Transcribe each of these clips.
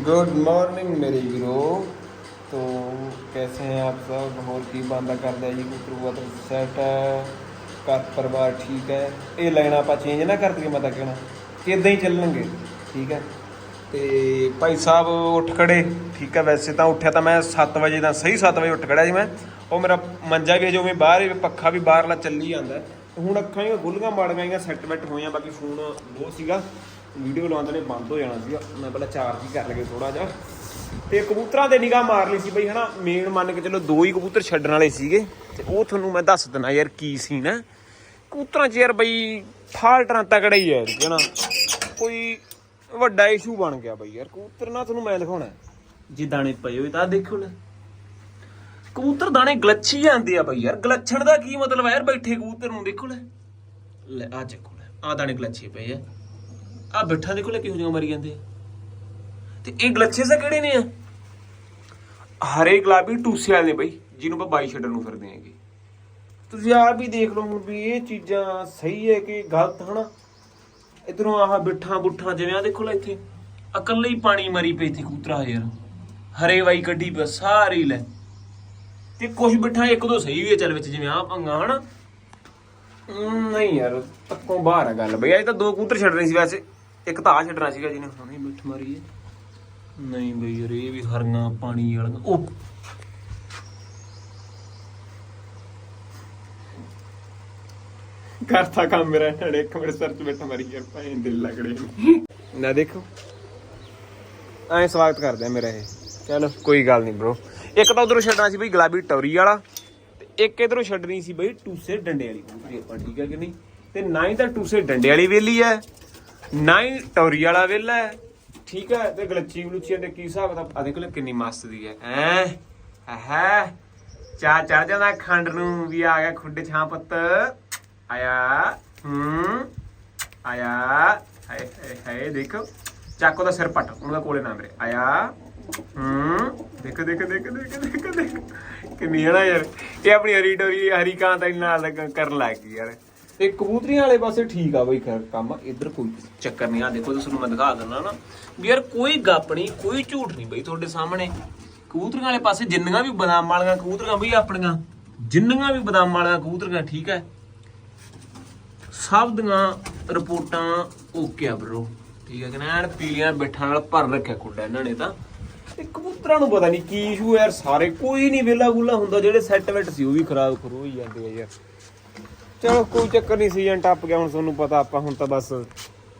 Good morning मेरे वीरो तो कैसे हैं आप सब ਹੋਰ ਕੀ ਬੰਦਾ ਕਰਦਾ ਜੀ ਕਬੂਤਰ ਕਬੂਤਰ ਸੈਟ ਹੈ ਘਰ ਪਰਿਵਾਰ ਠੀਕ ਹੈ ਇਹ ਲਾਈਨ ਆਪਾਂ ਚੇਂਜ ਨਾ ਕਰ ਦਈਏ ਮੈਂ ਤਾਂ ਕਹਿਣਾ ਕਿ ਇਦਾਂ ਹੀ ਚੱਲਣਗੇ ਠੀਕ ਹੈ ਤੇ ਭਾਈ ਸਾਹਿਬ ਉੱਠ ਖੜੇ ਠੀਕ ਹੈ ਵੈਸੇ ਤਾਂ ਉੱਠਿਆ ਤਾਂ ਮੈਂ 7 ਵਜੇ ਦਾ ਸਹੀ 7 ਵਜੇ ਉੱਠ ਖੜਿਆ ਸੀ ਮੈਂ ਉਹ ਮੇਰਾ ਮੰਜਾ ਵੀ ਜੋ ਮੈਂ ਬਾਹਰ ਹੀ ਪੱਖਾ ਵੀ ਬਾਹਰਲਾ ਚੱਲੀ ਜਾਂਦਾ ਹੈ। ਤੇ ਹੁਣ ਅੱਖਾਂ ਹੀ ਖੁੱਲੀਆਂ ਮਾੜ ਗਈਆਂ ਸੈੱਟ ਬੈਟ ਹੋਈਆਂ ਬਾਕੀ ਫੋਨ ਬਹੁਤ ਸੀਗਾ ਵੀਡੀਓ ਲਾਉਂਦੇ ਨੇ, ਬੰਦ ਹੋ ਜਾਣਾ ਸੀਗਾ। ਮੈਂ ਪਹਿਲਾਂ ਚਾਰਜ ਹੀ ਕਰ ਲਗੇ ਥੋੜਾ ਜਿਹਾ। ਤੇ ਕਬੂਤਰਾਂ ਤੇ ਨਿਗਾਹ ਮਾਰ ਲਈ ਸੀ ਬਈ, ਹਨਾ? ਮੇਨ ਮੰਨ ਕੇ ਚਲੋ, ਦੋ ਹੀ ਕਬੂਤਰ ਛੱਡਣ ਵਾਲੇ ਸੀਗੇ। ਤੇ ਉਹ ਤੁਹਾਨੂੰ ਮੈਂ ਦੱਸ ਦਿੰਦਾ ਯਾਰ ਕੀ ਸੀ ਨਾ ਕਬੂਤਰਾਂ 'ਚ ਯਾਰ ਬਈ ਫਾਲਟਰਾਂ ਤਕੜਾ ਹੀ ਹੈ ਹਨਾ ਕੋਈ ਵੱਡਾ ਇਸ਼ੂ ਬਣ ਗਿਆ ਬਈ ਯਾਰ। ਕਬੂਤਰ ਨਾ ਤੁਹਾਨੂੰ ਮੈਂ ਦਿਖਾਉਣਾ ਜੇ ਦਾਣੇ ਪਏ ਹੋਏ ਤਾਂ ਦੇਖੋ ਲੈ ਕਬੂਤਰ ਦਾਣੇ ਗਲੱਛੀ ਜਾਂਦੇ ਆ ਬਈ ਯਾਰ। ਗਲੱਛਣ ਦਾ ਕੀ ਮਤਲਬ ਹੈ ਯਾਰ ਬੈਠੇ ਕਬੂਤਰ ਨੂੰ, ਦੇਖੋ ਲੈ ਲੈ ਆ ਚੱਕੋ ਲੈ ਆ ਦਾਣੇ ਗਲੱਛੇ ਪਏ ਆ। ਆ ਬਿੱਠਾ ਦੇਖੋ ਲੈ ਕਿਹੋ ਜਿਹਾ ਮਰੀ ਜਾਂਦੇ ਆ? ਤੇ ਇਹ ਗਲੱਛੇ ਸਾ ਕਿਹੜੇ ਨੇ ਆ? ਹਰੇ ਗੁਲਾਬੀ ਟੂਸੇ ਵਾਲੇ ਨੇ ਬਈ ਜਿਹਨੂੰ ਆਪਾਂ ਬਾਈ ਛੱਡਣ ਨੂੰ ਫਿਰਦੇ ਆਂਗੇ ਤੁਸੀਂ ਆਪ ਵੀ ਦੇਖ ਲਓ ਹੁਣ ਵੀ ਇਹ ਚੀਜ਼ਾਂ ਸਹੀ ਹੈ ਕਿ ਗਲਤ ਹਨਾ? ਇਧਰੋਂ ਆਹ ਬਿੱਠਾ ਬੁੱਠਾ ਜਿਵੇਂ ਆ ਦੇਖੋ ਲੈ ਇੱਥੇ। ਇਕੱਲੇ ਹੀ ਪਾਣੀ ਮਰੀ ਪਈ ਇੱਥੇ ਕੂਤਰਾ ਯਾਰ। ਹਰੇ ਵਾਈ ਕੱਢੀ ਪਿਆ ਸਾਰੀ ਲੈ। ਤੇ ਕੁਝ ਬਿੱਠਾ ਇੱਕ ਦੋ ਸਹੀ ਵੀ ਆ ਚੱਲ ਵਿੱਚ ਜਿਵੇਂ ਆ ਪੰਗਾ ਹਨਾ? ਨਹੀਂ ਯਾਰ ਤੱਕੋਂ ਬਾਹਰ ਆ ਗੱਲ ਬਈ ਅੱਜ ਤਾਂ ਦੋ ਕੂਤਰ ਛੱਡਣੇ ਸੀ ਵੈਸੇ। ਇੱਕ ਤਾਂ ਆ ਛੱਡਣਾ ਸੀਗਾ ਜਿਹਨੇ ਹੁਣੇ ਬਿੱਠ ਮਾਰੀ ਹੈ ਨਹੀਂ ਬਈ ਯਾਰ ਇਹ ਵੀ ਹਰੀਆਂ ਪਾਣੀ ਵਾਲੀਆਂ। ਉਹ ਕਰਤਾ ਕੰਮ ਮੇਰਾ ਇਹਨਾਂ ਨੇ ਇੱਕ ਮਿੰਟ ਸਿਰ 'ਚ ਬੈਠਾ ਮਾਰੀ ਯਾਰ ਭਾਵੇਂ ਦਿਲ ਲੱਗੜੇ ਨਾ। ਦੇਖੋ। ਐਂ ਸਵਾਗਤ ਕਰਦੇ ਆ ਮੇਰਾ ਇਹ। ਚਲੋ ਕੋਈ ਗੱਲ ਨਹੀਂ ਬ్రో ਇੱਕ ਤਾਂ ਉਧਰੋਂ ਛੱਡਣਾ ਸੀ ਬਈ ਗੁਲਾਬੀ ਟੌਰੀ ਵਾਲਾ ਤੇ ਇੱਕ ਇਧਰੋਂ ਛੱਡਣੀ ਸੀ ਬਈ ਟੂਸੇ ਡੰਡੇ ਵਾਲੀ। ਕਬੂਤਰੀ ਆਪਾਂ ਠੀਕ ਹੈ ਕਿ ਨਹੀਂ? ਤੇ ਨਾ ਹੀ ਤਾਂ ਟੂਸੇ ਡੰਡੇ ਵਾਲੀ ਵੇਲੀ ਹੈ ਨਾ ਹੀ ਟੌਰੀ ਵਾਲਾ ਵਿਹਲਾ ਹੈ। ਠੀਕ ਹੈ, ਤੇ ਗਲੱਚੀ ਗਲੂਚੀਆਂ ਦੇ ਕੀ ਹਿਸਾਬ ਦਾ ਆ ਦੇਖੋ ਲੈ ਕਿੰਨੀ ਮਸਤ ਦੀ ਹੈ। ਐ ਹੈ। ਚਾ ਚੜ ਜਾਂਦਾ ਖੰਡ ਨੂੰ ਵੀ ਆ ਗਿਆ ਖੁੱਡੇ ਛਾਂ ਪੱਤ। ਆਇਆ, ਹੂੰ। ਆਇਆ, ਹਾਏ ਹਾਏ ਹਾਏ, ਦੇਖੋ। ਚਾਕੋ ਦਾ ਸਿਰ ਪੱਟ, ਉਹਦਾ ਕੋਲੇ ਨਾ ਮੇਰੇ ਆਇਆ, ਹੂੰ। ਦੇਖੋ ਦੇਖੋ ਦੇਖੋ ਦੇਖੋ ਦੇਖੋ ਦੇਖੋ। ਕਿੰਨੀ ਹੈ ਨਾ ਯਾਰ। ਇਹ ਆਪਣੀ ਹਰੀ ਡੋਰੀ ਹਰੀ ਕਾਂ ਤਾਂ ਨਾਲ ਕਰਨ ਲੱਗ ਗਈ ਯਾਰ। ਤੇ ਕਬੂਤਰੀਆਂ ਵਾਲੇ ਪਾਸੇ ਠੀਕ ਆ ਬਈ ਕੰਮ ਇੱਧਰ ਕੋਈ ਚੱਕਰ ਨਹੀਂ ਆ, ਦੇਖੋ ਤੁਹਾਨੂੰ ਮੈਂ ਦਿਖਾ ਦਿੰਦਾ ਨਾ ਵੀ ਯਾਰ ਕੋਈ ਗੱਪ ਨਹੀਂ, ਕੋਈ ਝੂਠ ਨਹੀਂ ਬਈ ਤੁਹਾਡੇ ਸਾਹਮਣੇ। ਕਬੂਤਰੀਆਂ ਵਾਲੇ ਪਾਸੇ ਜਿੰਨੀਆਂ ਵੀ ਬਦਾਮ ਵਾਲੀਆਂ ਕਬੂਤਰੀਆਂ ਬਈ ਆਪਣੀਆਂ, ਜਿੰਨੀਆਂ ਵੀ ਬਦਾਮ ਵਾਲੀਆਂ ਕਬੂਤਰੀਆਂ, ਠੀਕ ਹੈ? ਸਭ ਦੀਆਂ ਰਿਪੋਰਟਾਂ ਓਕੇ ਆ ਬ్రో ਠੀਕ ਹੈ ਕਿ ਐਨ ਪੀਲੀਆਂ ਬਿੱਠਾਂ ਨਾਲ ਭਰ ਰੱਖਿਆ ਕੁੱਡਾ ਇਹਨਾਂ ਨੇ ਤਾਂ। ਇਹ ਕਬੂਤਰਾਂ ਨੂੰ ਪਤਾ ਨਹੀਂ ਕੀ ਇਸ਼ੂ ਯਾਰ, ਸਾਰੇ ਕੋਈ ਨਹੀਂ ਵੇਲਾ ਗੁਲਾ ਹੁੰਦਾ, ਜਿਹੜੇ ਸੈੱਟ ਵੈਟ ਸੀ ਉਹ ਵੀ ਖਰਾਬ ਖਰੂ ਹੀ ਜਾਂਦੇ ਆ ਯਾਰ। ਚਲੋ ਕੋਈ ਚੱਕਰ ਨਹੀਂ ਸੀਜ਼ਨ ਟੱਪ ਗਿਆ ਹੁਣ ਤੁਹਾਨੂੰ ਪਤਾ ਆਪਾਂ ਹੁਣ ਤਾਂ ਬਸ